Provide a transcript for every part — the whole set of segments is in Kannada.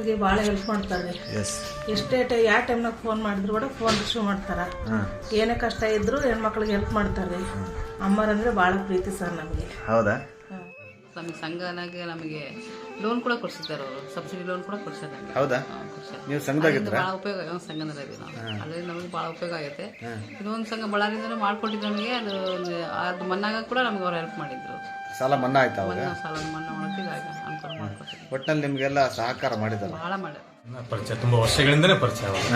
ಬಹಳ ಭಾಳ ಹೆಲ್ಪ್ ಮಾಡ್ತಾರೆ. ಎಸ್ ಎಷ್ಟೇ ಟೈ ಯಾವ ಟೈಮ್ನಾಗ ಫೋನ್ ಮಾಡಿದ್ರು ಕೂಡ ಫೋನ್ ರಿಸೀವ್ ಮಾಡ್ತಾರ. ಏನೇ ಕಷ್ಟ ಇದ್ರು ಹೆಣ್ಮಕ್ಳಿಗೆ ಹೆಲ್ಪ್ ಮಾಡ್ತಾರೆ. ಅಮ್ಮರಂದ್ರೆ ಭಾಳ ಪ್ರೀತಿ ಸರ್ ನಮಗೆ. ಹೌದಾ? ನಮಗೆ ಸಂಘನಾಗೆ ನಮಗೆ ಲೋನ್ ಕೂಡ ಕೊಡ್ಸಿದ್ದಾರೆ ಅವರು. ಸಬ್ಸಿಡಿ ಲೋನ್ ಕೂಡ ಕೊಡ್ಸಿದ್ದಾರೆ. ಹೌದಾ? ನೀವು ಸಂಘದಾಗಿದ್ರೆ ಭಾಳ ಉಪಯೋಗ ಸಂಘನ ಸಂಘದಲ್ಲಿ ನಾವು. ಅದರಿಂದ ನಮಗೆ ಭಾಳ ಉಪಯೋಗ ಆಗೈತೆ. ಇನ್ನೊಂದು ಸಂಘ ಬಳ್ಳಾರಿಂದನೂ ಮಾಡ್ಕೊಟ್ಟಿದ್ದು ನಮಗೆ. ಅದು ಒಂದು- ಅದು ಮನ್ನಾಗ ಕೂಡ ನಮಗೆ ಅವ್ರು ಹೆಲ್ಪ್ ಮಾಡಿದ್ರು. ಸಾಲ ಮನ್ನಾ ಆಯ್ತಾ ಸಾಲ ಮನ್ನಾ ಮಾಡೋಕೆ ಇದಾಗಿ ನಿಮಗೆಲ್ಲ ಒಟ್ಟಿನಲ್ಲಿ ನಿಮ್ಗೆಲ್ಲ ಸಹಕಾರ ಮಾಡಿದಲ್ಲ ಪರಿಚಯ ತುಂಬಾ ವರ್ಷಗಳಿಂದನೇ ಪರಿಚಯ ಅವರು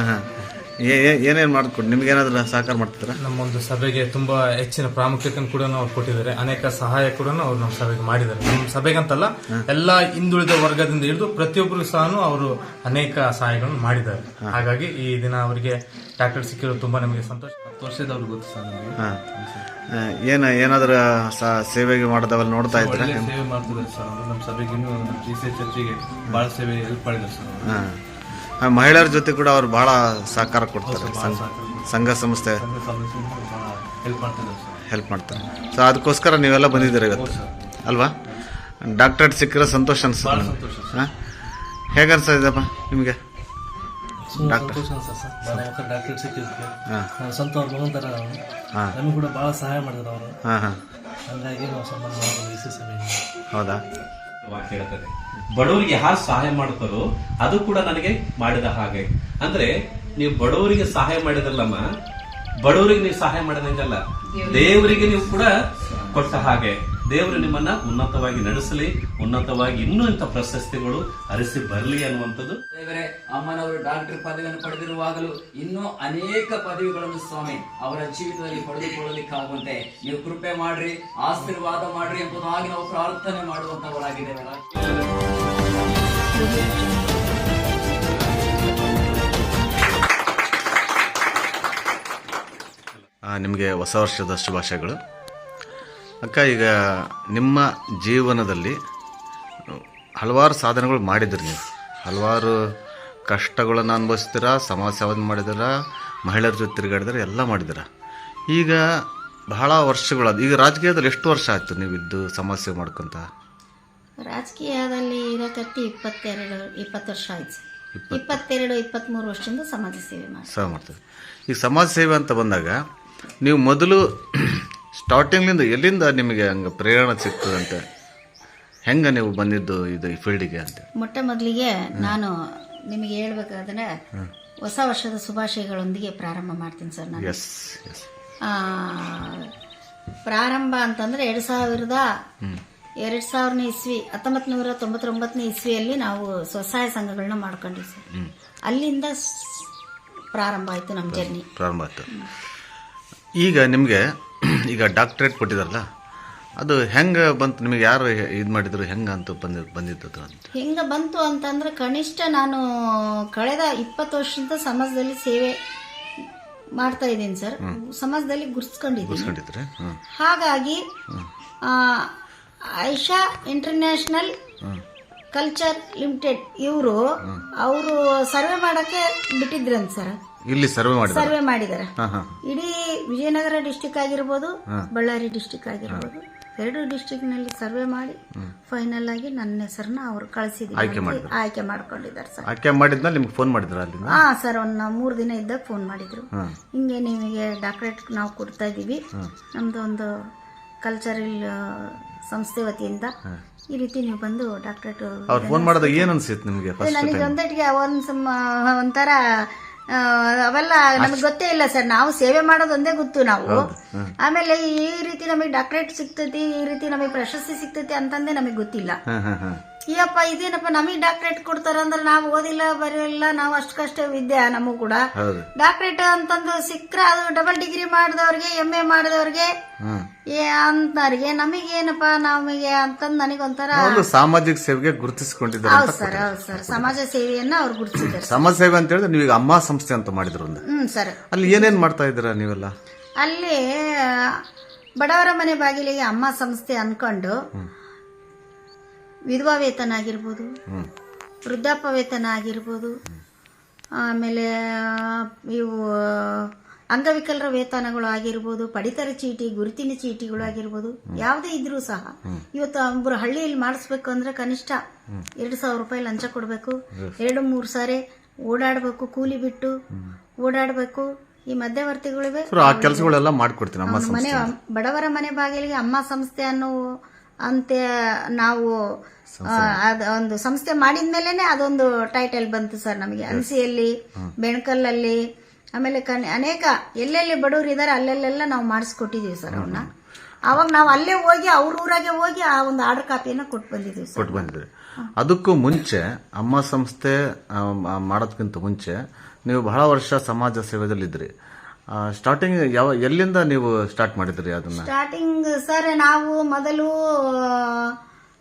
ಏನೇನ್ ಮಾಡ್ಕೊಂಡು ನಿಮ್ಗೇನಾದ್ರೂ ಸಹಕಾರ ಮಾಡ್ತಿದ್ರ? ನಮ್ಮ ಒಂದು ಸಭೆಗೆ ತುಂಬಾ ಹೆಚ್ಚಿನ ಪ್ರಾಮುಖ್ಯತೆ ಕೂಡ ಅವ್ರು ಕೊಟ್ಟಿದ್ದಾರೆ. ಅನೇಕ ಸಹಾಯ ಕೂಡ ಅವ್ರು ನಮ್ಮ ಸಭೆಗೆ ಮಾಡಿದ್ದಾರೆ. ನಮ್ಮ ಸಭೆಗಂತಲ್ಲ ಎಲ್ಲಾ ಹಿಂದುಳಿದ ವರ್ಗದಿಂದ ಹಿಡಿದು ಪ್ರತಿಯೊಬ್ಬರು ಸಹ ಅವರು ಅನೇಕ ಸಹಾಯಗಳನ್ನು ಮಾಡಿದ್ದಾರೆ. ಹಾಗಾಗಿ ಈ ದಿನ ಅವರಿಗೆ ಡಾಕ್ಟರ್ ಸಿಕ್ಕಿರೋದು ತುಂಬಾ ನಮಗೆ ಸಂತೋಷ. ವರ್ಷದವ್ರು ಗೊತ್ತು ಸರ್ ನಮಗೆ. ಏನ ಏನಾದ್ರೂ ಸೇವೆಗೆ ಮಾಡಿದವಲ್ಲ ನೋಡ್ತಾ ಇದ್ರೆ ಒಳ್ಳೆ ಸೇವೆ ಮಾಡ್ತಿದ್ದಾರೆ ಸರ್ ಅವರು. ನಮ್ಮ ಸಭೆಗೆ ಇನ್ನೂ ನಮ್ಮ ಜಿ ಸಿ ಚರ್ಚಿಗೆ ಬಹಳ ಸೇವೆ ಹೆಲ್ಪ್ ಮಾಡಿದ್ದಾರೆ ಸರ್ ಅವರು. ಮಹಿಳೆಯರ ಜೊತೆ ಕೂಡ ಅವ್ರು ಬಹಳ ಸಹಕಾರ ಕೊಡ್ತಾರೆ. ಸಂಘ- ಸಂಘ ಸಂಸ್ಥೆ ಸಂಘ ಹೆಲ್ಪ್ ಮಾಡ್ತಿದ್ದಾರೆ ಸರ್. ಹೆಲ್ಪ್ ಮಾಡ್ತಾರೆ. ಸೊ ಅದಕ್ಕೋಸ್ಕರ ನೀವೆಲ್ಲ ಬಂದಿದ್ದೀರಿ ಇವತ್ತು? ಅಲ್ವಾ? ಡಾಕ್ಟರ್ ಸಿಕ್ಕಿರೋ ಸಂತೋಷ ಅನ್ಸುತ್ತೆ ಸಂತೋಷ ಹಾಂ? ಹೇಗೆ ನಿಮಗೆ? ಭಾಳ ಡಾಕ್ಟರ್ ಸಿಕ್ಕಿದ್ದಕ್ಕೆ ನಾವು ಸ್ವಂತ ಅವ್ರ ಮಗನ ಥರ ಅವರು. ಹಾಂ. ಕೂಡ ಭಾಳ ಸಹಾಯ ಮಾಡಿದ್ರು ಅವರು. ಹಾಂ ಹಾಂ. ಹಂಗಾಗಿ ನಾವು ಸಂಬಂಧ ಮಾಡಿದ್ವಿ ಈ ಸಭೆಯಿಂದ ಹೌದಾ? ವಾಕ್ಯ ಹೇಳ್ತದೆ ಬಡವರಿಗೆ ಯಾರು ಸಹಾಯ ಮಾಡ್ತಾರೋ ಅದು ಕೂಡ ನನಗೆ ಮಾಡಿದ ಹಾಗೆ. ಅಂದ್ರೆ ನೀವು ಬಡವರಿಗೆ ಸಹಾಯ ಮಾಡಿದ್ರಲ್ಲಮ್ಮ ಬಡವರಿಗೆ ನೀವು ಸಹಾಯ ಮಾಡಿದಂಗಲ್ಲ ದೇವರಿಗೆ ನೀವು ಕೂಡ ಕೊಟ್ಟ ಹಾಗೆ. ದೇವರು ನಿಮ್ಮನ್ನ ಉನ್ನತವಾಗಿ ನಡೆಸಲಿ ಉನ್ನತವಾಗಿ ಇನ್ನೂ ಇಂಥ ಪ್ರಶಸ್ತಿಗಳು ಅರಿಸಿ ಬರಲಿ ಅನ್ನುವಂಥದ್ದು. ದೇವರೇ ಅಮ್ಮನವರು ಡಾಕ್ಟರ್ ಪದವಿಯನ್ನು ಪಡೆದಿರುವಾಗಲೂ ಇನ್ನೂ ಅನೇಕ ಪದವಿಗಳನ್ನು ಸ್ವಾಮಿ ಅವರ ಜೀವಿತದಲ್ಲಿ ಪಡೆದುಕೊಳ್ಳಲಿಕ್ಕಾಗುವಂತೆ ನೀವು ಕೃಪೆ ಮಾಡ್ರಿ ಆಶೀರ್ವಾದ ಮಾಡ್ರಿ ಎಂಬುದಾಗಿ ನಾವು ಪ್ರಾರ್ಥನೆ ಮಾಡುವಂತವರಾಗಿದ್ದೇವೆ ನಿಮಗೆ ಹೊಸ ವರ್ಷದ ಶುಭಾಶಯಗಳು. ಅಕ್ಕ ಈಗ ನಿಮ್ಮ ಜೀವನದಲ್ಲಿ ಹಲವಾರು ಸಾಧನೆಗಳು ಮಾಡಿದ್ರಿ ನೀವು. ಹಲವಾರು ಕಷ್ಟಗಳನ್ನು ಅನುಭವಿಸ್ತೀರ ಸಮಾಜ ಸೇವೆ ಮಾಡಿದಿರ ಮಹಿಳೆಯರ ಜೊತೆ ತಿರುಗಾಡಿದ್ರೆ ಎಲ್ಲ ಮಾಡಿದಿರ ಈಗ ಬಹಳ ವರ್ಷಗಳಾದ ಈಗ ರಾಜಕೀಯದಲ್ಲಿ ಎಷ್ಟು ವರ್ಷ ಆಯ್ತು ನೀವು ಇದ್ದು ಸಮಾಜ ಸೇವೆ ಮಾಡ್ಕೊಂತ? ರಾಜಕೀಯದಲ್ಲಿ ಇರಕತ್ತಿ ಇಪ್ಪತ್ತೆರಡು ಇಪ್ಪತ್ತು ವರ್ಷ ಆಯ್ತು. ಇಪ್ಪತ್ತೆರಡು ಇಪ್ಪತ್ತ್ಮೂರು ವರ್ಷದಿಂದ ಸಮಾಜ ಸೇವೆ ಮಾಡಿ ಸೇವೆ ಮಾಡ್ತೀವಿ. ಈಗ ಸಮಾಜ ಸೇವೆ ಅಂತ ಬಂದಾಗ ನೀವು ಮೊದಲು ಸ್ಟಾರ್ಟಿಂಗ್ಲಿಂದ ಎಲ್ಲಿಂದ ನಿಮಗೆ ಹಂಗೆ ಪ್ರೇರಣೆ ಸಿಗ್ತದಂತೆ ಹೆಂಗೆ ನೀವು ಬಂದಿದ್ದು ಇದು ಈ ಫೀಲ್ಡಿಗೆ ಅಂತ? ಮೊಟ್ಟ ಮೊದಲಿಗೆ ನಾನು ನಿಮಗೆ ಹೇಳ್ಬೇಕಾದ್ರೆ ಹೊಸ ವರ್ಷದ ಶುಭಾಶಯಗಳೊಂದಿಗೆ ಪ್ರಾರಂಭ ಮಾಡ್ತೀನಿ ಸರ್ ನಾನು. ಎಸ್ ಪ್ರಾರಂಭ ಅಂತಂದ್ರೆ ಎರಡು ಸಾವಿರದ ಎರಡು ಸಾವಿರನೇ ಇಸ್ವಿ ಹತ್ತೊಂಬತ್ತು ನೂರ ತೊಂಬತ್ತೊಂಬತ್ತನೇ ಇಸ್ವಿಯಲ್ಲಿ ನಾವು ಸ್ವಸಹಾಯ ಸಂಘಗಳನ್ನ ಮಾಡ್ಕೊಂಡ್ವಿ ಸರ್. ಅಲ್ಲಿಂದ ಪ್ರಾರಂಭ ಆಯಿತು ನಮ್ಮ ಜರ್ನಿ. ಪ್ರಾರಂಭ ಆಯ್ತು. ಈಗ ನಿಮಗೆ ಈಗ ಡಾಕ್ಟ್ರೇಟ್ ಕೊಟ್ಟಿದಾರಲ್ಲ ಅದು ಹೆಂಗೆ ಬಂತು? ನಿಮಗೆ ಯಾರು ಇದು ಮಾಡಿದ್ರು? ಹೆಂಗೆ ಅಂತ ಬಂದಿದ್ದು ಬಂದಿದ್ದು ಅಂತ? ಹೆಂಗ ಬಂತು ಅಂತಂದ್ರೆ ಕನಿಷ್ಠ ನಾನು ಕಳೆದ ಇಪ್ಪತ್ತು ವರ್ಷದಿಂದ ಸಮಾಜದಲ್ಲಿ ಸೇವೆ ಮಾಡ್ತಾ ಇದ್ದೀನಿ ಸರ್. ಸಮಾಜದಲ್ಲಿ ಗುರ್ಸ್ಕೊಂಡಿದ್ದೀನಿ. ಹಾಗಾಗಿ Aisha Aisha international culture limited ಇವರು ಅವರು ಸರ್ವೆ ಮಾಡೋಕ್ಕೆ ಬಿಟ್ಟಿದ್ರಂತ ಸರ್. ಇಲ್ಲಿ ಸರ್ವೆ ಮಾಡಿದ್ದಾರೆ ಸರ್ವೆ ಮಾಡಿದ್ದಾರೆ ಹಾಂ ಹಾಂ. ಇಡೀ ವಿಜಯನಗರ ಡಿಸ್ಟಿಕ್ ಆಗಿರ್ಬೋದು ಬಳ್ಳಾರಿ ಡಿಸ್ಟಿಕ್ ಆಗಿರ್ಬೋದು ಎರಡು ಡಿಸ್ಟಿಕ್ನಲ್ಲಿ ಸರ್ವೆ ಮಾಡಿ ಫೈನಲ್ ಆಗಿ ನನ್ನ ಹೆಸರನ್ನ ಅವರು ಕಳಿಸಿದ್ರು. ಆಯ್ಕೆ ಮಾಡ್ಕೊಂಡಿದ್ದಾರೆ ಸರ್. ಆಯ್ಕೆ ಮಾಡಿದ್ಮೇಲೆ ನಿಮ್ಗೆ ಫೋನ್ ಮಾಡಿದ್ರ ಅಲ್ಲಿಂದ? ಹಾ ಸರ್ ಒಂದು ಮೂರು ದಿನ ಇದ್ದಾಗ ಫೋನ್ ಮಾಡಿದ್ರು. ಹಿಂಗೆ ನಿಮಗೆ ಡಾಕ್ಟರೇಟ್ ನಾವು ಕೊಡ್ತಾ ಇದ್ದೀವಿ. ನಮ್ದು ಒಂದು ಕಲ್ಚರಲ್ ಸಂಸ್ಥೆ ವತಿಯಿಂದ ಈ ರೀತಿ ನೀವು ಬಂದು ಡಾಕ್ಟರೇಟ್ ಅವ್ರು ಫೋನ್ ಮಾಡಿದಾಗ ಏನ್ ಅನ್ಸಿತ್ತು ನಿಮಗೆ ಫಸ್ಟ್ ನನಗೆ ಒಂದಟ್ಟಿಗೆ ಒಂದ್ ಸಮ ಒಂಥರ ಅವೆಲ್ಲ ನಮಗೆ ಗೊತ್ತೇ ಇಲ್ಲ ಸರ್. ನಾವು ಸೇವೆ ಮಾಡೋದು ಒಂದೇ ಗೊತ್ತು ನಾವು. ಆಮೇಲೆ ಈ ರೀತಿ ನಮಗೆ ಡಾಕ್ಟರೇಟ್ ಸಿಗ್ತೈತಿ ಈ ರೀತಿ ನಮಗೆ ಪ್ರಶಸ್ತಿ ಸಿಗ್ತೈತಿ ಅಂತಂದೇ ನಮಗೆ ಗೊತ್ತಿಲ್ಲ. ಈಯಪ್ಪ ಇದೇನಪ್ಪ ನಮಗೆ ಡಾಕ್ಟ್ರೇಟ್ ಕೊಡ್ತಾರ ಅಂದ್ರೆ ನಾವು ಓದಿಲ್ಲ ಬರೆಯಲ್ಲ ನಾವು ಅಷ್ಟಕ್ಕಷ್ಟೇ ವಿದ್ಯೆ ನಮಗೂ ಕೂಡ. ಡಾಕ್ಟ್ರೇಟ್ ಅಂತಂದು ಸಿಕ್ಕ್ರ ಅದು ಡಬಲ್ ಡಿಗ್ರಿ ಮಾಡಿದವ್ರಿಗೆ ಎಂ ಎ ಮಾಡಿದವ್ರಿಗೆ ಅಂತವ್ರಿಗೆ ನಮಗೇನಪ್ಪ ನಮಗೆ ಅಂತಂದು ನನಗೊಂಥರ ಸಾಮಾಜಿಕ ಸೇವೆಗೆ ಗುರುತಿಸಿಕೊಂಡಿದ್ದಾರೆ ಹೌದು ಸರ್ ಹೌದು ಸರ್. ಸಮಾಜ ಸೇವೆಯನ್ನ ಅವ್ರು ಗುರುತಿಸಿದ್ದಾರೆ. ಸಮಾಜ ಸೇವೆ ಅಂತ ಹೇಳಿದ್ರೆ ನೀವೀಗ ಅಮ್ಮ ಸಂಸ್ಥೆ ಅಂತ ಮಾಡಿದ್ರು ಹ್ಮ್ ಸರ್. ಅಲ್ಲಿ ಏನೇನ್ ಮಾಡ್ತಾ ಇದ್ದೀರಾ ನೀವೆಲ್ಲ? ಅಲ್ಲಿ ಬಡವರ ಮನೆ ಬಾಗಿಲಿಗೆ ಅಮ್ಮ ಸಂಸ್ಥೆ ಅನ್ಕೊಂಡು ವಿಧವಾ ವೇತನ ಆಗಿರ್ಬೋದು ವೃದ್ಧಾಪ್ಯ ವೇತನ ಆಗಿರ್ಬೋದು ಆಮೇಲೆ ಇವು ಅಂಗವಿಕಲರ ವೇತನಗಳು ಆಗಿರ್ಬೋದು ಪಡಿತರ ಚೀಟಿ ಗುರುತಿನ ಚೀಟಿಗಳು ಆಗಿರ್ಬೋದು ಯಾವುದೇ ಇದ್ರೂ ಸಹ. ಇವತ್ತು ಒಬ್ಬರು ಹಳ್ಳಿಯಲ್ಲಿ ಮಾಡಿಸ್ಬೇಕು ಅಂದ್ರೆ ಕನಿಷ್ಠ ಎರಡು ಸಾವಿರ ರೂಪಾಯಿ ಲಂಚ ಕೊಡಬೇಕು ಎರಡು ಮೂರು ಸಾರಿ ಓಡಾಡಬೇಕು ಕೂಲಿ ಬಿಟ್ಟು ಓಡಾಡಬೇಕು. ಈ ಮಧ್ಯವರ್ತಿಗಳಿವೆ. ಮನೆ ಬಡವರ ಮನೆ ಬಾಗಿಲಿಗೆ ಅಮ್ಮ ಸಂಸ್ಥೆ ಅನ್ನೋ ಅಂತೆ ನಾವು ಒಂದು ಸಂಸ್ಥೆ ಮಾಡಿದ ಮೇಲೇನೆ ಅದೊಂದು ಟೈಟಲ್ ಬಂತು ಸರ್ ನಮಗೆ. ಅನ್ಸಿಯಲ್ಲಿ ಬೆಣಕಲ್ಲಲ್ಲಿ ಆಮೇಲೆ ಅನೇಕ ಎಲ್ಲೆಲ್ಲಿ ಬಡವರು ಇದಾರೆ ಅಲ್ಲೆಲ್ಲೆಲ್ಲ ನಾವು ಮಾಡಿಸ್ಕೊಟ್ಟಿದೀವಿ ಸರ್ ಅವನ್ನ ಅವಾಗ ನಾವು ಅಲ್ಲೇ ಹೋಗಿ ಅವ್ರ ಊರಾಗೆ ಹೋಗಿ ಆ ಒಂದು ಆರ್ಡರ್ ಕಾಪಿಯನ್ನ ಕೊಟ್ಟು ಬಂದಿದ್ದೀವಿ ಕೊಟ್ಟು ಬಂದಿದ್ರಿ ಅದಕ್ಕೂ ಮುಂಚೆ ಅಮ್ಮ ಸಂಸ್ಥೆ ಮಾಡೋದಕ್ಕಿಂತ ಮುಂಚೆ ನೀವು ಬಹಳ ವರ್ಷ ಸಮಾಜ ಸೇವೆದಲ್ಲಿದ್ರಿ ಸ್ಟಾರ್ಟಿಂಗ್ ಯಾವ ಎಲ್ಲಿಂದ ನೀವು ಸ್ಟಾರ್ಟ್ ಮಾಡಿದ್ರಿ ಅದನ್ನ? ಸ್ಟಾರ್ಟಿಂಗ್ ಸರ್ ನಾವು ಮೊದಲು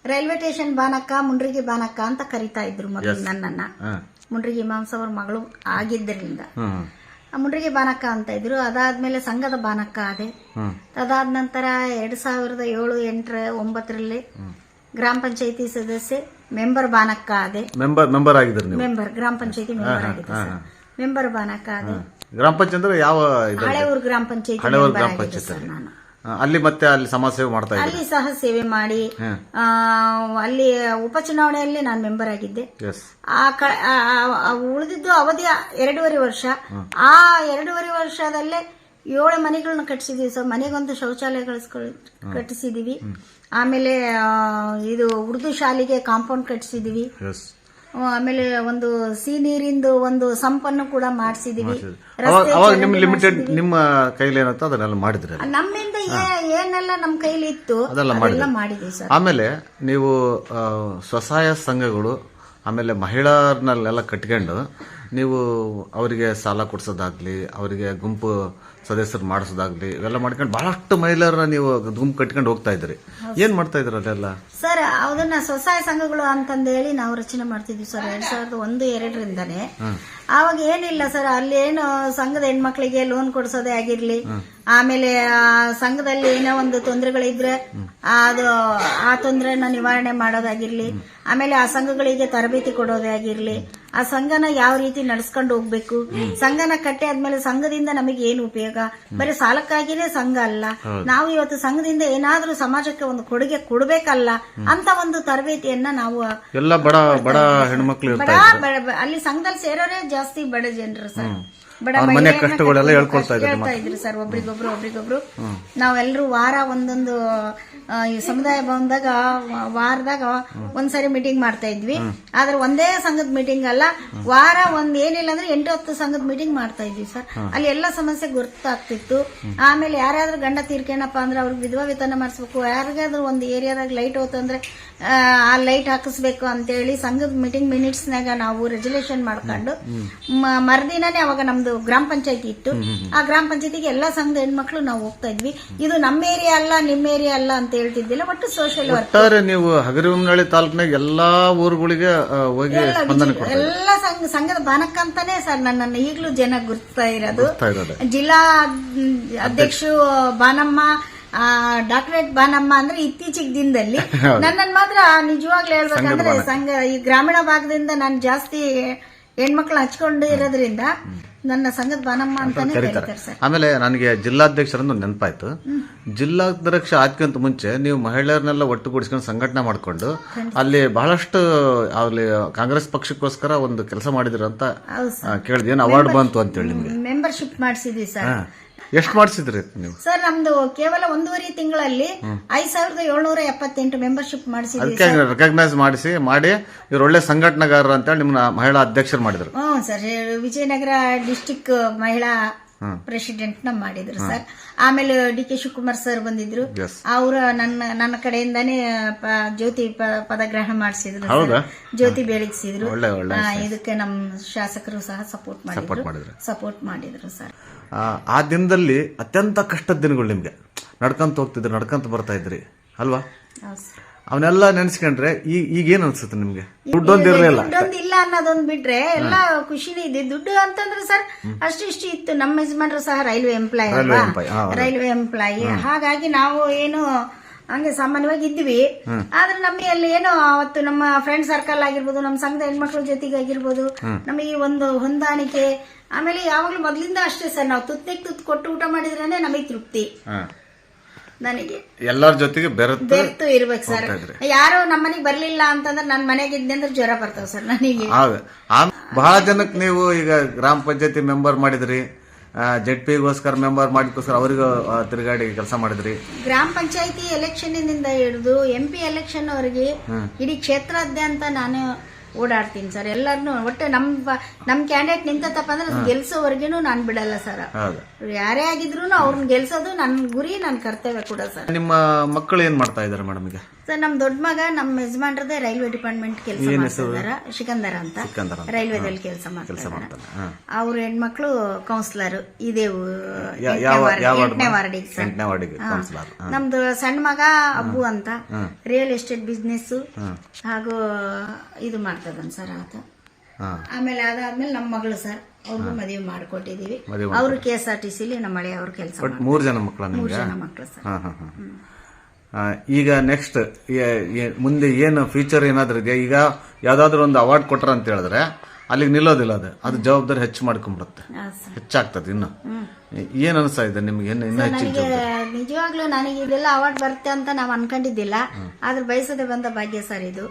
ರೈಲ್ವೆ ಸ್ಟೇಷನ್ ಬಾನಕ್ಕ ಮುಂಡ್ರಿಗಿ ಬಾನಕ್ಕ ಅಂತ ಕರಿತಾ ಇದ್ರು ಮೊದಲು ನನ್ನನ್ನ. ಮುಂಡ್ರಿಗಿ ಮಾಂಸ ಅವ್ರ ಮಗಳು ಆಗಿದ್ದರಿಂದ. ಮುಂಡ್ರಿಗೆ ಬಾನಕ್ಕ ಅಂತ ಇದ್ರು. ಅದಾದ್ಮೇಲೆ ಸಂಘದ ಬಾನಕ್ಕ ಅದೇ ಅದಾದ ನಂತರ ಎರಡ್ ಸಾವಿರದ ಏಳು ಎಂಟರ ಒಂಬತ್ತರಲ್ಲಿ ಗ್ರಾಮ ಪಂಚಾಯತಿ ಸದಸ್ಯೆ ಮೆಂಬರ್ ಬಾನಕ್ಕ ಅದೇ ಮೆಂಬರ್ ಮೆಂಬರ್ ಆಗಿದ್ರು ಮೆಂಬರ್ ಗ್ರಾಮ ಪಂಚಾಯತಿ ಮೆಂಬರ್ ಆಗಿದೆ ಮೆಂಬರ್ ಬಾನಕ್ಕ ಅದೇ ಗ್ರಾಮ ಪಂಚಾಯತ್ ಅಂದ್ರೆ ಯಾವ ಇದು ಗ್ರಾಮ ಪಂಚಾಯತಿ ಗ್ರಾಮ ಆಗಿದೆ ಪಂಚಾಯತ್ ಸರ್ ನಾನು. ಅಲ್ಲಿ ಮತ್ತೆ ಅಲ್ಲಿ ಸಮಾಜ ಸೇವೆ ಮಾಡ್ತಾ ಇದ್ದೀನಿ ಅಲ್ಲಿ ಸಹ ಸೇವೆ ಮಾಡಿ ಆ, ಅಲ್ಲಿ ಉಪಚುನಾವಣೆಯಲ್ಲಿ ನಾನು ಮೆಂಬರ್ ಆಗಿದ್ದೆ. ಎಸ್ ಆ ಕ- ಆ- ಆ- ಆ ಉಳಿದಿದ್ದು ಅವಧಿ ಎರಡೂವರೆ ವರ್ಷ. ಆ ಎರಡೂವರೆ ವರ್ಷದಲ್ಲೇ ಏಳು ಮನೆಗಳನ್ನ ಕಟ್ಟಿಸಿದೀವಿ ಸರ್. ಮನೆಗೊಂದು ಶೌಚಾಲಯ ಕಟ್ಟಿಸಿದೀವಿ. ಆಮೇಲೆ ಆ, ಇದು ಉರ್ದು ಶಾಲೆಗೆ ಕಾಂಪೌಂಡ್ ಕಟ್ಟಿಸಿದೀವಿ ಎಸ್ ಆಮೇಲೆ ಒಂದು ಸಿಹಿ ನೀರಿಂದು ಒಂದು ಸಂಪನ್ನು ಕೂಡ ಮಾಡಿಸಿದೀವಿ. ಅವಾಗ ನಿಮ್ ಲಿಮಿಟೆಡ್ ನಿಮ್ಮ ಕೈಲಿ ಏನತ್ತ ಅದನ್ನೆಲ್ಲ ಮಾಡಿದ್ರೆ ನಮ್ಮಿಂದ ಏನೆಲ್ಲ ನಮ್ಮ ಕೈಲಿ ಇತ್ತು ಅದೆಲ್ಲ ಮಾಡಿದ್ವಿ ಸರ್. ಆಮೇಲೆ ನೀವು ಸ್ವಸಹಾಯ ಸಂಘಗಳು ಆಮೇಲೆ ಮಹಿಳಾರ್ನಲ್ಲೆಲ್ಲ ಕಟ್ಕೊಂಡು ನೀವು ಅವರಿಗೆ ಸಾಲ ಕೊಡ್ಸೋದಾಗ್ಲಿ ಅವರಿಗೆ ಗುಂಪು ಸದಸ್ಯರು ಮಾಡಿಸೋದಾಗ್ಲಿ ಇವೆಲ್ಲ ಮಾಡ್ಕೊಂಡು ಬಹಳಷ್ಟು ಮಹಿಳೆಯರನ್ನ ನೀವು ಧೂಮ್ ಕಟ್ಕೊಂಡು ಹೋಗ್ತಾ ಇದ್ರಿ ಏನ್ ಮಾಡ್ತಾ ಇದ್ರಿ ಅದೆಲ್ಲ? ಸರ್ ಅದನ್ನ ಸ್ವಸಹಾಯ ಸಂಘಗಳು ಅಂತಂದ ಹೇಳಿ ನಾವು ರಚನೆ ಮಾಡ್ತಿದ್ವಿ ಸರ್ ಎರಡ್ ಸಾವಿರದ ಒಂದು ಎರಡರಿಂದಾನೆ. ಅವಾಗ ಏನಿಲ್ಲ ಸರ್ ಅಲ್ಲಿ ಏನು ಸಂಘದ ಹೆಣ್ಮಕ್ಳಿಗೆ ಲೋನ್ ಕೊಡ್ಸೋದೇ ಆಗಿರ್ಲಿ. ಆಮೇಲೆ ಆ ಸಂಘದಲ್ಲಿ ಏನೋ ಒಂದು ತೊಂದರೆಗಳಿದ್ರೆ ಅದು ಆ ತೊಂದರೆನ ನಿವಾರಣೆ ಮಾಡೋದಾಗಿರ್ಲಿ. ಆಮೇಲೆ ಆ ಸಂಘಗಳಿಗೆ ತರಬೇತಿ ಕೊಡೋದೇ ಆಗಿರ್ಲಿ. ಆ ಸಂಘನ ಯಾವ ರೀತಿ ನಡ್ಸ್ಕೊಂಡು ಹೋಗ್ಬೇಕು? ಸಂಘನ ಕಟ್ಟಿ ಆದ್ಮೇಲೆ ಸಂಘದಿಂದ ನಮಗೆ ಏನು ಉಪಯೋಗ? ಬರೀ ಸಾಲಕ್ಕಾಗಿನೇ ಸಂಘ ಅಲ್ಲ. ನಾವು ಇವತ್ತು ಸಂಘದಿಂದ ಏನಾದ್ರೂ ಸಮಾಜಕ್ಕೆ ಒಂದು ಕೊಡುಗೆ ಕೊಡ್ಬೇಕಲ್ಲ ಅಂತ ಒಂದು ತರಬೇತಿಯನ್ನ ನಾವು ಎಲ್ಲ ಬಡ ಬಡ ಹೆಣ್ಮಕ್ಳು ಅಲ್ಲಿ ಸಂಘದಲ್ಲಿ ಸೇರೋರೇ ಜಾಸ್ತಿ ಬಡ ಜನರು ಸರ್. ಬಡ ಅವ್ರ ಮನೆ ಕಷ್ಟಗಳೆಲ್ಲ ಕರ್ಕೊಂಡು ಹೇಳ್ಕೊಳ್ತಾ ಇದ್ರು ಹೇಳ್ತಾ ಇದ್ರು ಸರ್ ಒಬ್ರಿಗೊಬ್ರು ಒಬ್ರಿಗೊಬ್ರು. ನಾವೆಲ್ಲರೂ ವಾರ ಒಂದೊಂದು ಈ ಸಮುದಾಯ ಭವನದಾಗ ವಾರದಾಗ ಒಂದ್ಸರಿ ಮೀಟಿಂಗ್ ಮಾಡ್ತಾ ಇದ್ವಿ. ಆದ್ರೆ ಒಂದೇ ಸಂಘದ ಮೀಟಿಂಗ್ ಅಲ್ಲ ವಾರ ಒಂದ್ ಏನಿಲ್ಲ ಅಂದ್ರೆ ಎಂಟು ಹತ್ತು ಸಂಘದ ಮೀಟಿಂಗ್ ಮಾಡ್ತಾ ಇದ್ವಿ ಸರ್. ಅಲ್ಲಿ ಎಲ್ಲ ಸಮಸ್ಯೆ ಗೊತ್ತಾಗ್ತಿತ್ತು. ಆಮೇಲೆ ಯಾರಾದ್ರೂ ಗಂಡ ತೀರ್ಕೇನಪ್ಪ ಅಂದ್ರೆ ಅವ್ರಿಗೆ ವಿಧವಾ ವೇತನ ಮಾಡಿಸ್ಬೇಕು ಯಾರಿಗಾದ್ರೂ ಒಂದು ಏರಿಯಾದಾಗ ಲೈಟ್ ಹೋಯ್ತು ಅಂದ್ರೆ ಆ, ಲೈಟ್ ಹಾಕಿಸ್ಬೇಕು ಅಂತೇಳಿ ಸಂಘದ ಮೀಟಿಂಗ್ ಮಿನಿಟ್ಸ್ನಾಗ ನಾವು ರೆಜುಲೇಷನ್ ಮಾಡ್ಕೊಂಡು ಮರುದಿನನೇ ಅವಾಗ ನಮ್ದು ಗ್ರಾಮ ಪಂಚಾಯತಿ ಇತ್ತು. ಆ ಗ್ರಾಮ ಪಂಚಾಯತಿಗೆ ಎಲ್ಲಾ ಸಂಘದ ಹೆಣ್ಮಕ್ಳು ನಾವು ಹೋಗ್ತಾ ಇದ್ವಿ. ಇದು ನಮ್ಮ ಏರಿಯಾ ಅಲ್ಲ ನಿಮ್ಮ ಏರಿಯಾ ಅಲ್ಲ ಅಂತ ಹೇಳ್ತಿದ್ದಿಲ್ಲ ಒಟ್ಟು ಸೋಷಿಯಲ್ ವರ್ಕ್ ನೀವು ಹಗರಿಬೊಮ್ಮನಹಳ್ಳಿ ತಾಲೂಕಿನಾಗ ಎಲ್ಲಾ ಊರುಗಳಿಗೆ ಹೋಗಿ. ಎಲ್ಲ ಸಂಘ ಸಂಘದ ಬಾನಕ್ಕ ಅಂತಾನೆ ಸರ್ ನನ್ನನ್ನು ಈಗಲೂ ಜನ ಗುರ್ತಾ ಇರೋದು. ಜಿಲ್ಲಾ ಅಧ್ಯಕ್ಷ. ಬಾನಮ್ಮ ಡಾಕ್ಟರೇಟ್ ಬಾನಮ್ಮ ಅಂದ್ರೆ ಇತ್ತೀಚಿನ ದಿನದಲ್ಲಿ. ನನ್ನನ್ನು ಮಾತ್ರ ನಿಜವಾಗ್ಲೂ ಹೇಳ್ಬೇಕಂದ್ರೆ ಸಂಘ ಈ ಗ್ರಾಮೀಣ ಭಾಗದಿಂದ ನಾನು ಜಾಸ್ತಿ ಹೆಣ್ಮಕ್ಳು ಹಚ್ಕೊಂಡು ಇರೋದ್ರಿಂದ ನನ್ನ ಸಂಘದ ಬಾನಮ್ಮ ಅಂತಾನೆ ಕರೀತಾರೆ. ಸರ್. ಆಮೇಲೆ ನನಗೆ ಜಿಲ್ಲಾಧ್ಯಕ್ಷರಂದು ನೆನಪಾಯ್ತು. ಜಿಲ್ಲಾಧ್ಯಕ್ಷ ಆದ್ಕಿಂತ ಮುಂಚೆ ನೀವು ಮಹಿಳೆಯರನ್ನೆಲ್ಲ ಒಟ್ಟುಗೂಡಿಸ್ಕೊಂಡು ಸಂಘಟನೆ ಮಾಡ್ಕೊಂಡು ಅಲ್ಲಿ ಬಹಳಷ್ಟು ಅಲ್ಲಿ ಕಾಂಗ್ರೆಸ್ ಪಕ್ಷಕ್ಕೋಸ್ಕರ ಒಂದು ಕೆಲಸ ಮಾಡಿದ್ರು ಅಂತ ಹೌದು ಆ, ಕೇಳಿದೆ ಏನು ಅವಾರ್ಡ್ ಬಂತು ಅಂತೇಳಿ ಹೇಳಿ ಮೆಂಬರ್ಶಿಪ್ ಮಾಡಿಸಿದ್ವಿ ಸರ್. ಎಷ್ಟು ಮಾಡಿಸಿದ್ರಿ ನೀವು? ಸರ್ ನಮ್ದು ಕೇವಲ ಒಂದೂವರೆ ತಿಂಗಳಲ್ಲಿ ಐದ್ ಸಾವಿರದ ಏಳ್ನೂರ ಎಪ್ಪತ್ತೆಂಟು ಮೆಂಬರ್ಶಿಪ್ ಮಾಡಿಸಿದ್ವಿ ಅದಕ್ಕೆ ರೆಕಗ್ನೈಸ್ ಮಾಡಿಸಿ ಮಾಡಿ ಇವ್ರು ಒಳ್ಳೆ ಅಂತ ನಿಮ್ಮನ್ನ ಮಹಿಳಾ ಅಧ್ಯಕ್ಷರು ಮಾಡಿದ್ರು. ಹ್ಞೂ ಸರ್ ವಿಜಯನಗರ ಡಿಸ್ಟಿಕ್ ಮಹಿಳಾ ಪ್ರೆಸಿಡೆಂಟ್ನ ಮಾಡಿದ್ರು ಸರ್. ಆಮೇಲೆ ಡಿ ಕೆ ಶಿವಕುಮಾರ್ ಸರ್ ಬಂದಿದ್ರು. ಅವರು ನನ್ನ ನನ್ನ ಕಡೆಯಿಂದಾನೇ ಜ್ಯೋತಿ ಪದಗ್ರಹಣ ಮಾಡಿಸಿದ್ರು? ಜ್ಯೋತಿ ಬೆಳಗಿಸಿದ್ರು. ಇದಕ್ಕೆ ನಮ್ಮ ಶಾಸಕರು ಸಹ ಸಪೋರ್ಟ್ ಮಾಡಿದ್ರು. ಸಪೋರ್ಟ್ ಮಾಡಿದ್ರು ಸರ್. ಆ, ಆ ದಿನದಲ್ಲಿ ಅತ್ಯಂತ ಕಷ್ಟದ ದಿನಗಳು ನಿಮಗೆ. ನಡ್ಕೊಂತ ಹೋಗ್ತಿದ್ರಿ ನಡ್ಕೊಂತ ಬರ್ತಾ ಇದ್ರಿ. ಅಲ್ವಾ? ಅವನ್ನೆಲ್ಲ ನೆನ್ಸ್ಕೊಂಡ್ರೆ ಈಗ ಈಗ ಏನ್ ಅನ್ಸುತ್ತೆ ನಿಮ್ಗೆ? ದುಡ್ಡೊಂದು ಇರಲಿಲ್ಲ ದುಡ್ಡೊಂದು ಇಲ್ಲ ಅನ್ನೋದೊಂದು ಬಿಟ್ರೆ ಎಲ್ಲ ಖುಷಿನೇ ಇದೆ. ದುಡ್ಡು ಅಂತಂದ್ರೆ ಸರ್ ಅಷ್ಟಿಷ್ಟು ಇತ್ತು. ನಮ್ಮ ಯಜಮಾನ್ರು ಸಹ ರೈಲ್ವೆ ಎಂಪ್ಲಾಯ್ ಅಲ್ವಾ. ರೈಲ್ವೆ ಎಂಪ್ಲಾಯಿ ಹಾಗಾಗಿ ನಾವು ಏನು ಹಂಗೆ ಸಾಮಾನ್ಯವಾಗಿ ಇದ್ವಿ. ಆದ್ರೆ ನಮಗೆ ಅಲ್ಲಿ ಏನೋ ಅವತ್ತು ನಮ್ಮ ಫ್ರೆಂಡ್ ಸರ್ಕಲ್ ಆಗಿರ್ಬೋದು ನಮ್ಮ ಸಂಘದ ಹೆಣ್ಮಕ್ಳ ಜೊತೆಗೆ ಆಗಿರ್ಬೋದು ನಮಗೆ ಒಂದು ಹೊಂದಾಣಿಕೆ ಆಮೇಲೆ ಯಾವಾಗ್ಲೂ ಮೊದ್ಲಿಂದ ಅಷ್ಟೇ ಸರ್ ನಾವು ತುತ್ತಿಗೆ ತುತ್ತು ಕೊಟ್ಟು ಊಟ ಮಾಡಿದ್ರೇನೆ ನಮಗೆ ತೃಪ್ತಿ. ನನಗೆ. ಎಲ್ಲರ ಜೊತೆಗೆ ಬೆರೆತು ಬೆರ್ತು ಇರ್ಬೇಕು ಸರ್. ಯಾರು ನಮ್ಮನೆಗೆ ಬರ್ಲಿಲ್ಲ ಅಂತಂದ್ರೆ ನನ್ನ ಮನೆಗೆ ಇದ್ದೆ ಅಂದ್ರೆ ಜ್ವರ ಬರ್ತಾವ ಸರ್ ನನಗೆ. ಬಹಳ ಜನಕ್ಕೆ ನೀವು ಈಗ ಗ್ರಾಮ ಪಂಚಾಯತಿ ಮೆಂಬರ್ ಮಾಡಿದ್ರಿ ಜೆಡ್ ಪಿಗೋಸ್ಕರ ಮೆಂಬರ್ ಮಾಡಿದ್ಕೋಸ್ಕರ ಅವರಿಗೂ ತಿರುಗಾಡಿ ಕೆಲಸ ಮಾಡಿದ್ರಿ. ಗ್ರಾಮ ಪಂಚಾಯತಿ ಎಲೆಕ್ಷನ್ನಿಂದ ಹಿಡಿದು ಎಂ ಪಿ ಎಲೆಕ್ಷನ್ ಅವರಿಗೆ ಇಡೀ ಕ್ಷೇತ್ರಾದ್ಯಂತ ನಾನು ಓಡಾಡ್ತೀನಿ ಸರ್. ಎಲ್ಲರನ್ನು ಒಟ್ಟು ನಮ್ ಬ- ನಮ್ ಕ್ಯಾಂಡಿಡೇಟ್ ನಿಂತಪ್ಪ ಅಂದ್ರೆ ಅದ್ ಗೆಲ್ಸೋವರೆಗೂ ನಾನು ಬಿಡಲ್ಲ ಸರ್. ಯಾರೇ ಆಗಿದ್ರು ಅವ್ರನ್ನ ಗೆಲ್ಸೋದು ನನ್ನ ಗುರಿ ನನ್ನ ಕರ್ತವ್ಯ ಕೂಡ ಸರ್. ನಿಮ್ಮ ಮಕ್ಕಳು ಏನ್ ಮಾಡ್ತಾ ಇದಾರೆ ಮೇಡಮ್ ಈಗ? ಸರ್ ನಮ್ ದೊಡ್ಡ ಮಗ ನಮ್ಮ ಯಜಮಾನ್ರದೇ ರೈಲ್ವೆ ಡಿಪಾರ್ಟ್ಮೆಂಟ್ ಕೆಲಸ ಮಾಡ್ತಿದಾರ ಸಿಕಂದರ ಅಂತ. ರೈಲ್ವೆದಲ್ಲಿ ಕೆಲಸ ಮಾಡ್ತಾರೆ. ಅವ್ರ ಹೆಣ್ಮಕ್ಳು ಕೌನ್ಸಿಲರ್ ಇದೇ ಎಂಟನೇ ವಾರ್ಡಿಗೆ ಸರ್. ನಮ್ದು ಸಣ್ಣ ಮಗ ಅಬ್ಬು ಅಂತ. ರಿಯಲ್ ಎಸ್ಟೇಟ್ ಬಿಸ್ನೆಸ್ ಹಾಗೂ ಇದು ಮಾಡ್ತದನ್ ಸರ್ ಆತ. ಆಮೇಲೆ ಅದಾದ್ಮೇಲೆ ನಮ್ಮ ಮಗಳು ಸರ್. ಅವ್ರಿಗೂ ಮದುವೆ ಮಾಡ್ಕೊಟ್ಟಿದೀವಿ. ಅವ್ರು K S R T C ನಮ್ಮ ಹಳೆಯ ಅವ್ರ ಕೆಲಸ ಮೂರು ಜನ ಮಕ್ಕಳು ಮೂರು ಜನ ಮಕ್ಕಳು ಸರ್. ಈಗ ನೆಕ್ಸ್ಟ್ ಮುಂದೆ ಏನು ಫ್ಯೂಚರ್ ಏನಾದರೂ ಇದೆಯಾ? ಈಗ ಯಾವುದಾದ್ರೂ ಒಂದು ಅವಾರ್ಡ್ ಕೊಟ್ರ ಅಂತ ಹೇಳಿದ್ರೆ ಅಲ್ಲಿಗೆ ನಿಲ್ಲೋದಿಲ್ಲ ಅದು. ಅದು ಜವಾಬ್ದಾರಿ ಹೆಚ್ಚು ಮಾಡ್ಕೊಂಡ್ಬಿಡುತ್ತೆ. ಹೆಚ್ಚಾಗ್ತದೆ ಇನ್ನು. ಏನ್ ಅನಿಸ್ತಾ ಇದೆ ನಿಮ್ಗೆ? ಇನ್ನೂ ನನಗೆ ನಿಜವಾಗ್ಲೂ ನನಗೆ ಇದೆಲ್ಲ ಅವಾರ್ಡ್ ಬರುತ್ತೆ ಅಂತ ನಾವು ಅನ್ಕೊಂಡಿದ್ದಿಲ್ಲ. ಆದ್ರೆ ಬಯಸದೆ ಬಂದ ಭಾಗ್ಯ ಸರ್ ಇದು.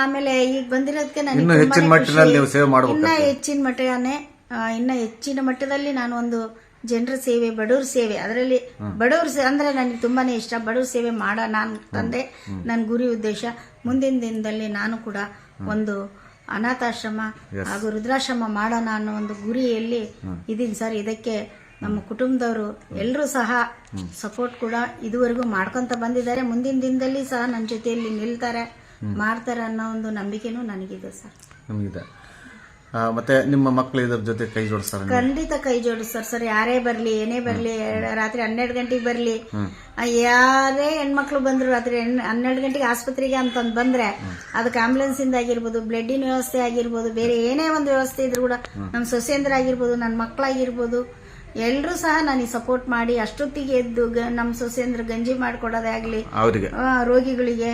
ಆಮೇಲೆ ಈಗ ಬಂದಿರೋದಕ್ಕೆ ಇನ್ನು ಹೆಚ್ಚಿನ ಮಟ್ಟದಲ್ಲಿ ನೀವು ಸೇವೆ ಮಾಡ್ಬೇಕು ಇನ್ನ ಹೆಚ್ಚಿನ ಮಟ್ಟನೇ ಇನ್ನ ಹೆಚ್ಚಿನ ಮಟ್ಟದಲ್ಲಿ ನಾನು ಒಂದು ಜನರ ಸೇವೆ ಬಡವ್ರ ಸೇವೆ. ಅದರಲ್ಲಿ ಬಡವ್ರ ಅಂದ್ರೆ ನನಗೆ ತುಂಬಾನೇ ಇಷ್ಟ. ಬಡವ್ರ ಸೇವೆ ಮಾಡೋಣ ಅಂತಂದೆ ನನ್ನ ಗುರಿ ಉದ್ದೇಶ. ಮುಂದಿನ ದಿನದಲ್ಲಿ ನಾನು ಕೂಡ ಒಂದು ಅನಾಥಾಶ್ರಮ ಹಾಗೂ ರುದ್ರಾಶ್ರಮ ಮಾಡೋಣ ಅನ್ನೋ ಒಂದು ಗುರಿಯಲ್ಲಿ ಇದೀನಿ ಸರ್. ಇದಕ್ಕೆ ನಮ್ಮ ಕುಟುಂಬದವರು ಎಲ್ಲರೂ ಸಹ ಸಪೋರ್ಟ್ ಕೂಡ ಇದುವರೆಗೂ ಮಾಡ್ಕೊಂತ ಬಂದಿದ್ದಾರೆ. ಮುಂದಿನ ದಿನದಲ್ಲಿ ಸಹ ನನ್ನ ಜೊತೆಯಲ್ಲಿ ನಿಲ್ತಾರೆ ಮಾಡ್ತಾರೆ ಅನ್ನೋ ಒಂದು ನಂಬಿಕೆನೂ ನನಗಿದೆ ಸರ್. ನಮಗಿದೆ. ಮತ್ತೆ ನಿಮ್ಮ ಮಕ್ಕಳು ಇದ್ರ ಜೊತೆ ಕೈ ಜೋಡಿಸ್ತಾರೆ ಖಂಡಿತ ಕೈ ಜೋಡಿಸ್ತಾರೆ ಸರ್. ಯಾರೇ ಬರ್ಲಿ ಏನೇ ಬರ್ಲಿ ರಾತ್ರಿ ಹನ್ನೆರಡು ಗಂಟೆಗೆ ಬರ್ಲಿ. ಆ, ಯಾರೇ ಹೆಣ್ಮಕ್ಳು ಬಂದ್ರು ರಾತ್ರಿ ಹೆಣ್- ಹನ್ನೆರಡು ಗಂಟೆಗೆ ಆಸ್ಪತ್ರೆಗೆ ಅಂತಂದ್ ಬಂದ್ರೆ ಅದಕ್ಕೆ ಆಂಬುಲೆನ್ಸ್ ಇಂದ ಆಗಿರ್ಬೋದು ಬ್ಲಡ್ಡಿನ ವ್ಯವಸ್ಥೆ ಆಗಿರ್ಬೋದು ಬೇರೆ ಏನೇ ಒಂದು ವ್ಯವಸ್ಥೆ ಇದ್ರು ಕೂಡ ನಮ್ಮ ಸೊಸೆಂದ್ರ ಆಗಿರ್ಬೋದು ನನ್ನ ಮಕ್ಕಳಾಗಿರ್ಬೋದು ಎಲ್ಲರೂ ಸಹ ನನಗೆ ಸಪೋರ್ಟ್ ಮಾಡಿ ಅಷ್ಟೊತ್ತಿಗೆ ಎದ್ದು ನಮ್ಮ ಸೊಸೆಂದ್ರ ಗಂಜಿ ಮಾಡ್ಕೊಡೋದೇ ಆಗ್ಲಿ ಅವರಿಗೆ. ರೋಗಿಗಳಿಗೆ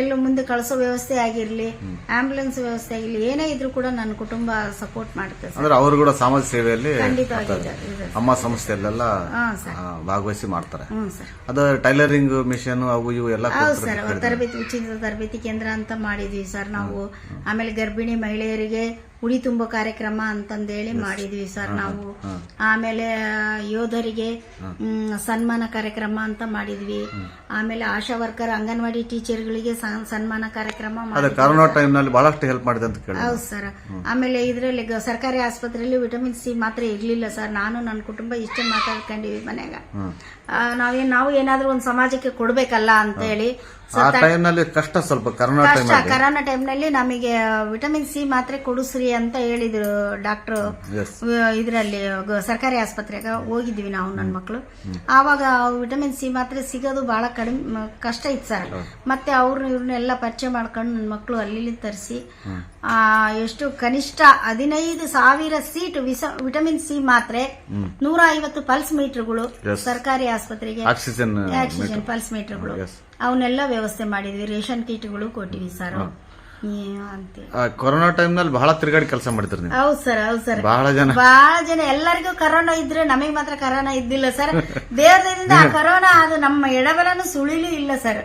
ಎಲ್ಲೂ ಮುಂದೆ ಕಳಿಸೋ ವ್ಯವಸ್ಥೆ ಆಗಿರ್ಲಿ ಆಂಬುಲೆನ್ಸ್ ವ್ಯವಸ್ಥೆ ಆಗಿರ್ಲಿ ಏನೇ ಇದ್ರೂ ಕೂಡ ನನ್ನ ಕುಟುಂಬ ಸಪೋರ್ಟ್ ಮಾಡುತ್ತೆ ಅಂದ್ರೆ ಅವರು ಕೂಡ ಸಮಾಜ ಸೇವೆಯಲ್ಲಿ ಮಾಡ್ತಾರೆ. ಅಮ್ಮ ಸಂಸ್ಥೆಯಲ್ಲೆಲ್ಲ ಭಾಗವಹಿಸಿ ಮಾಡ್ತಾರೆ. ಅದು ಟೈಲರಿಂಗ್ ಮಿಷನ್ ಅವು ಇವು ಎಲ್ಲ ಸರ್ ತರಬೇತಿ ಉಚಿತ ತರಬೇತಿ ಕೇಂದ್ರ ಅಂತ ಮಾಡಿದ್ವಿ ಸರ್ ನಾವು. ಆಮೇಲೆ ಗರ್ಭಿಣಿ ಮಹಿಳೆಯರಿಗೆ ಉಡಿ ತುಂಬೋ ಕಾರ್ಯಕ್ರಮ ಅಂತಂದೇಳಿ ಮಾಡಿದ್ವಿ ಸರ್ ನಾವು. ಆಮೇಲೆ ಯೋಧರಿಗೆ ಸನ್ಮಾನ ಕಾರ್ಯಕ್ರಮ ಅಂತ ಮಾಡಿದ್ವಿ. ಆಮೇಲೆ ಆಶಾ ವರ್ಕರ್ ಅಂಗನವಾಡಿ ಟೀಚರ್ಗಳಿಗೆ ಸನ್ಮಾನ ಕಾರ್ಯಕ್ರಮ ಕರೋನಾ ಬಹಳಷ್ಟು ಹೆಲ್ಪ್ ಮಾಡಿದೆ ಅಂತ ಹೌದು ಸರ್. ಆಮೇಲೆ ಇದರಲ್ಲಿ ಸರ್ಕಾರಿ ಆಸ್ಪತ್ರೆಯಲ್ಲಿ ವಿಟಮಿನ್ ಸಿ ಮಾತ್ರ ಇರ್ಲಿಲ್ಲ ಸರ್. ನಾನು ನನ್ನ ಕುಟುಂಬ ಇಷ್ಟೇ ಮಾತಾಡ್ಕೊಂಡಿವಿ ಮನ್ಯಾಗ. ಆ, ನಾವೇನ್ ನಾವು ಏನಾದ್ರೂ ಒಂದು ಸಮಾಜಕ್ಕೆ ಕೊಡ್ಬೇಕಲ್ಲ ಅಂತ ಹೇಳಿ ಆ ಟೈಮ್ನಲ್ಲಿ ಕಷ್ಟ ಸ್ವಲ್ಪ ಕರೋನಾ ಟೈಮ್ ಕಷ್ಟ ಕರೋನಾ ಟೈಮ್ನಲ್ಲಿ ನಮಗೆ ವಿಟಮಿನ್ ಸಿ ಮಾತ್ರೆ ಕೊಡಿಸ್ರಿ ಅಂತ ಹೇಳಿದ್ರು ಡಾಕ್ಟರ್. ಇದರಲ್ಲಿ ಸರ್ಕಾರಿ ಆಸ್ಪತ್ರೆಗೆ ಹೋಗಿದ್ವಿ ನಾವು ನನ್ನ ಮಕ್ಕಳು ಆವಾಗ ವಿಟಮಿನ್ ಸಿ ಮಾತ್ರೆ ಸಿಗೋದು ಬಹಳ ಕಡಿಮೆ ಕಷ್ಟ ಇತ್ತು ಸರ್. ಮತ್ತೆ ಅವ್ರನ್ನ ಇವ್ರನ್ನೆಲ್ಲ ಪರಿಚಯ ಮಾಡ್ಕೊಂಡು ನನ್ನ ಮಕ್ಕಳು ಅಲ್ಲಿ ತರಿಸಿ ಎಷ್ಟು ಕನಿಷ್ಠ ಹದಿನೈದು ಸಾವಿರ ಸೀಟ್ ವಿಟಮಿನ್ ಸಿ ಮಾತ್ರೆ ನೂರ ಐವತ್ತು ಪಲ್ಸ್ ಮೀಟರ್ಗಳು ಸರ್ಕಾರಿ ಆಸ್ಪತ್ರೆಗೆ. ಆಕ್ಸಿಜನ್ ಪಲ್ಸ್ ಮೀಟರ್ಗಳು. ಅವನ್ನೆಲ್ಲ ವ್ಯವಸ್ಥೆ ಮಾಡಿದ್ವಿ ರೇಷನ್ ಕಿಟ್ಗಳು ಕೊಟ್ಟಿವಿ ಸರ್. ಅಂತ? ಕೊರೋನಾ ಟೈಮ್ನಲ್ಲಿ ಬಹಳ ತಿರುಗಾಡಿ ಕೆಲಸ ಮಾಡಿದ್ರಿ ನೀವು. ಹೌದ್ ಸರ್ ಹೌದ್ ಸರ್. ಬಹಳ ಜನ. ಬಹಳ ಜನ. ಎಲ್ಲರಿಗೂ ಕರೋನಾ ಇದ್ರೆ ನಮಗೆ ಮಾತ್ರ ಕರೋನಾ ಇದ್ದಿಲ್ಲ ಸರ್. ದೇವರಿಂದ ಆ ಕರೋನಾ ಅದು ನಮ್ಮ ಎಡಬಲನು ಸುಳಿಲೂ ಇಲ್ಲ ಸರ್.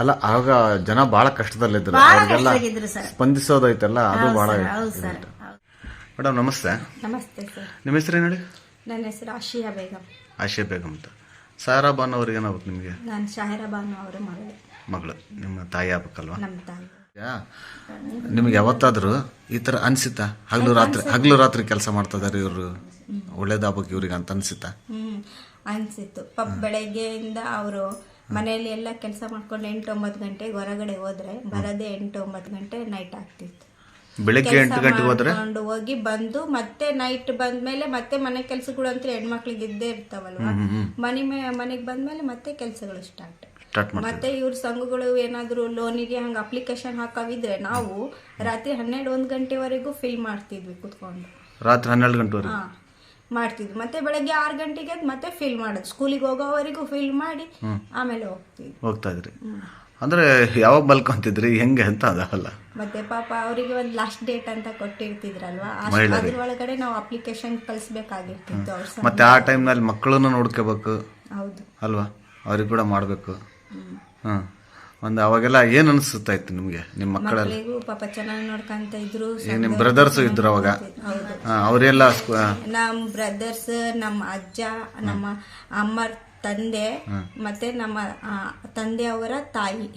ಅಲ್ಲ ಆಗ ಜನ ಬಹಳ ಕಷ್ಟದಲ್ಲಿದ್ರು. ಬಹಳ ಅವ್ರಿಗೆಲ್ಲ ಕಷ್ಟದಾಗಿದ್ರು ಸರ್. ಸ್ಪಂದಿಸೋದೈತಲ್ಲ ಅದು ಬಹಳ ಹೌದು ಸರ್ ಮೇಡಮ್ ನಮಸ್ತೆ. ನಮಸ್ತೆ ಸರ್. ನಿಮ್ಮ ಹೆಸರು ಏನು ಹೇಳಿ? ನನ್ನ ಹೆಸರು ಆಶಿಯಾ ಬೇಗಂ. ಆಶೆ ಬೇಗಂ ಅಂತ. ಸಾರಾ ಬಾನ್ ಅವ್ರಿಗೆ ಏನಾಗುತ್ತೆ ನಿಮಗೆ? ನಾನು ಶಾಹಿರಾ ಬಾನು ಅವರ ಮಗಳು. ಮಗಳು. ನಿಮ್ಮ ತಾಯಿ ಆಗ್ಬೇಕಲ್ವಾ? ನಮ್ಮ ತಾಯಿ. ನಿಮ್ಗೆ ಯಾವತ್ತಾದರೂ ಈ ತರ ಅನ್ಸಿತ ಹಗಲು ರಾತ್ರಿ ಹಗಲು ರಾತ್ರಿ ಕೆಲಸ ಮಾಡ್ತಾ ಇದಾರೆ ಇವರು ಒಳ್ಳೇದಾಗಬೇಕು ಇವ್ರಿಗೆ ಅಂತ ಅನ್ಸಿತ ಅನ್ಸಿತ್ತು. ಪಾಪ ಬೆಳಗ್ಗೆಯಿಂದ ಅವರು ಮನೆಯಲ್ಲಿ ಎಲ್ಲ ಕೆಲಸ ಮಾಡ್ಕೊಂಡು ಎಂಟು ಒಂಬತ್ತು ಗಂಟೆ ಹೊರಗಡೆ ಹೋದ್ರೆ ಬರೋದೇ ಎಂಟು ಒಂಬತ್ತು ಗಂಟೆ ನೈಟ್ ಆಗ್ತಿತ್ತು. ಬೆಳಗ್ಗೆ ಎಂಟು ಗಂಟೆಗೆ ಹೋದ್ರೆ? ಹೋಗಿ ಬಂದು ಮತ್ತೆ ನೈಟ್ ಬಂದ್ಮೇಲೆ ಮತ್ತೆ ಮನೆ ಕೆಲಸಗಳು ಅಂತ ಹೆಣ್ಮಕ್ಳಿಗೆ ಇದ್ದೇ ಇರ್ತಾವಲ್ವಾ? ಮನೆ ಮನೆಗೆ ಮನೆಗೆ ಬಂದ್ಮೇಲೆ ಮತ್ತೆ ಕೆಲಸಗಳು ಸ್ಟಾರ್ಟ್ ಸ್ಟಾರ್ಟ್ ಮತ್ತೆ ಇವ್ರ ಸಂಘಗಳು ಏನಾದ್ರು ಲೋನಿಗೆ ಹಂಗ ಅಪ್ಲಿಕೇಶನ್ ಹಾಕವಿದ್ರೆ ನಾವು ರಾತ್ರಿ ಹನ್ನೆರಡು ಒಂದ್ ಗಂಟೆವರೆಗೂ ಫಿಲ್ ಮಾಡ್ತಿದ್ವಿ ಕುತ್ಕೊಂಡು. ರಾತ್ರಿ ಹನ್ನೆರಡು ಗಂಟೆವರೆಗೆ? ಹಾ ಮಾಡ್ತಿದ್ವಿ. ಮತ್ತೆ ಬೆಳಗ್ಗೆ ಆರು ಗಂಟೆಗೆ ಎದ್ದು ಮತ್ತೆ ಫಿಲ್ ಮಾಡೋದು. ಸ್ಕೂಲಿಗೆ ಹೋಗೋವರೆಗೂ ಫಿಲ್ ಮಾಡಿ ಆಮೇಲೆ ಹೋಗ್ತಿದ್ವಿ. ಹೋಗ್ತಾ ಇದ್ರಿ. ಅಂದ್ರೆ ಯಾವಾಗ ಬಲ್ಕೊಂತಿದ್ರಿ ಹೆಂಗೆ ಅಂತ ಅದಲ್ಲ. ಮತ್ತೆ ಪಾಪ ಅವರಿಗೆ ಒಂದು ಲಾಸ್ಟ್ ಡೇಟ್ ಅಂತ ಕೊಟ್ಟಿರ್ತಿದ್ರಲ್ವಾ? ಅದ್ರ ಒಳಗಡೆ ನಾವು ಅಪ್ಲಿಕೇಶನ್ ಕಳಿಸ್ಬೇಕಾಗಿರ್ತಿತ್ತು ಅವ್ರ. ಮತ್ತೆ ಆ ಟೈಮ್ನಲ್ಲಿ ಮಕ್ಕಳನ್ನು ನೋಡ್ಕೋಬೇಕು. ಹೌದು. ಅಲ್ವಾ? ಅವ್ರಿಗೆ ಕೂಡ ಮಾಡಬೇಕು. ಹಾಂ ಒಂದು ಅವಾಗೆಲ್ಲ ಏನು ಅನಿಸುತ್ತಾ ಇತ್ತು ನಿಮಗೆ? ನಿಮ್ಮ ಮಕ್ಕಳೆಲ್ಲ? ಮಕ್ಕಳಿಗೂ ಪಾಪ ಚೆನ್ನಾಗಿ ನೋಡ್ಕೊಂತ ಇದ್ರು ಈಗ ನಿಮ್ಮ ಬ್ರದರ್ಸ್ ಇದ್ರು ಅವಾಗ? ಅವರೆಲ್ಲ ಸ್ಕೂ- ನಮ್ಮ ಬ್ರದರ್ಸ್ ನಮ್ಮ ಅಜ್ಜ ನಮ್ಮ ಅಮ್ಮ ತಂದೆ ಮತ್ತೆ ನಮ್ಮ ತಂದೆಯವರ ತಾಯಿ.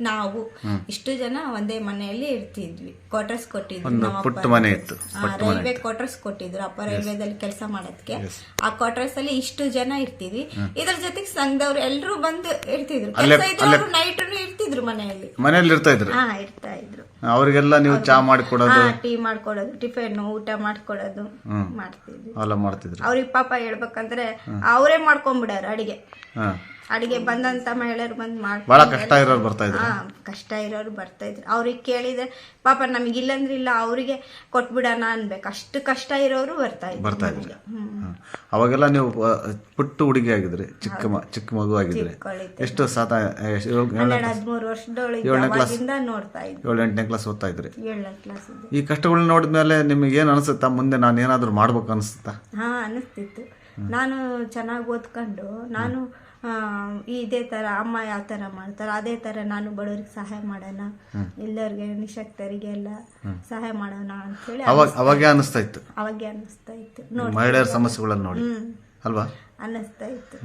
ನಾವು. ಇಷ್ಟು ಜನ ಒಂದೇ ಮನೆಯಲ್ಲಿ ಇರ್ತಿದ್ವಿ. ಕ್ವಾರ್ಟರ್ಸ್ ಕೊಟ್ಟಿದ್ರು ರೈಲ್ವೆ ಕ್ವಾರ್ಟರ್ಸ್ ಕೊಟ್ಟಿದ್ರು ಅಪ್ಪ ರೈಲ್ವೆದಲ್ಲಿ ಕೆಲಸ ಮಾಡೋದಕ್ಕೆ ಆ ಕ್ವಾರ್ಟರ್ಸ್ ಅಲ್ಲಿ ಇಷ್ಟು ಜನ ಇರ್ತಿದ್ವಿ. ಇದ್ರ ಜೊತೆಗೆ ಸಂಘದವ್ರು ಎಲ್ಲರೂ ಬಂದು ಇರ್ತಿದ್ರು. ಕೆಲಸ ನೈಟ್ ಇರ್ತಿದ್ರು ಮನೆಯಲ್ಲಿ. ಮನೆಯಲ್ಲಿ ಇರ್ತಾ ಇದ್ರು. ಹಾ ಇರ್ತಾ ಇದ್ರು. ಅವರಿಗೆಲ್ಲ ನೀವು ಚಾ ಮಾಡಿಕೊಡೋದು. ಟೀ ಮಾಡ್ಕೊಡೋದು ಟಿಫಿನ್ ಊಟ ಮಾಡ್ಕೊಡೋದು ಮಾಡ್ತಿದ್ವಿ. ಅವೆಲ್ಲ ಮಾಡ್ತಿದ್ರು. ಅವ್ರಿಗೆ ಪಾಪ ಹೇಳ್ಬೇಕಂದ್ರೆ ಅವರೇ ಮಾಡ್ಕೊಂಡ್ಬಿಡಾರ ಅಡಿಗೆ. ಅಡಿಗೆ ಬಂದಂತ ಮಹಿಳೆಯರು ಬಂದ್ ಮಾಡ್ತಾರೆ. ಕಷ್ಟ ಇರೋರು ಬರ್ತಾ ಇದ್ರು. ಕಷ್ಟ ಇರೋರು ಬರ್ತಾ ಇದ್ರು. ಅವ್ರಿಗೆ ಕೇಳಿದ್ರೆ ಪಾಪ ನಮಗೆ ಇಲ್ಲಂದ್ರೆ ಇಲ್ಲ ಅವರಿಗೆ ಕೊಟ್ಬಿಡೋಣ ಅನ್ಬೇಕು. ಅಷ್ಟು ಕಷ್ಟ ಇರೋರು ಬರ್ತಾ ಇದ್ರು ಬರ್ತಾ ಇದ್ರು. ಅವಾಗೆಲ್ಲ ನೀವು ಪುಟ್ಟು ಹುಡುಗಿ ಆಗಿದ್ರಿ ಚಿಕ್ಕ ಚಿಕ್ಕ ಮಗು ಆಗಿದ್ರಿ. ಎಷ್ಟು ಸಾತ ಹದ್ಮೂರು ಏಳು- ಏಳನೇ ಹದಿಮೂರು ವರ್ಷದೊಳಗೆ ಏಳನೇ ಕ್ಲಾಸ್. ಅವಾಗಿಂದ ನೋಡ್ತಾ ಇದ್ವಿ ಏಳು ಎಂಟನೇ ಕ್ಲಾಸ್ ಓದ್ತಾ ಇದ್ರಿ? ಈ ಕಷ್ಟಗಳನ್ನ ನೋಡಿದ್ಮೇಲೆ ನಿಮಗೆ ಏನು ಅನಿಸುತ್ತಾ? ಮುಂದೆ ನಾನು ಏನಾದರೂ ಮಾಡ್ಬೇಕು ಅನಿಸುತ್ತಾ? ಹಾ ಅನಿಸ್ತಿತ್ತು. ನಾನು ಚೆನ್ನಾಗಿ ಓದ್ಕೊಂಡು ನಾನು ಇದೇ ತರ ಅಮ್ಮ ಯಾವ ತರ ಮಾಡ್ತಾರ ಅದೇ ತರ ನಾನು ಬಡವ್ರಿಗೆ ಸಹಾಯ ಮಾಡೋಣ ಎಲ್ಲರಿಗೆ ನಿಶಕ್ತರಿಗೆ ಎಲ್ಲ ಸಹಾಯ ಮಾಡೋಣ ಅಂತ ಹೇಳಿ ಅವಾಗ ಅನಿಸ್ತಾ ಇತ್ತು. ಅವಾಗೆ ಅನಿಸ್ತಾ ಇತ್ತು. ನೋಡಿ. ಮಹಿಳೆಯರ ಸಮಸ್ಯೆಗಳನ್ನು ನೋಡಿ. ಅಲ್ವಾ? ಅನ್ನಿಸ್ತಾ ಇತ್ತು.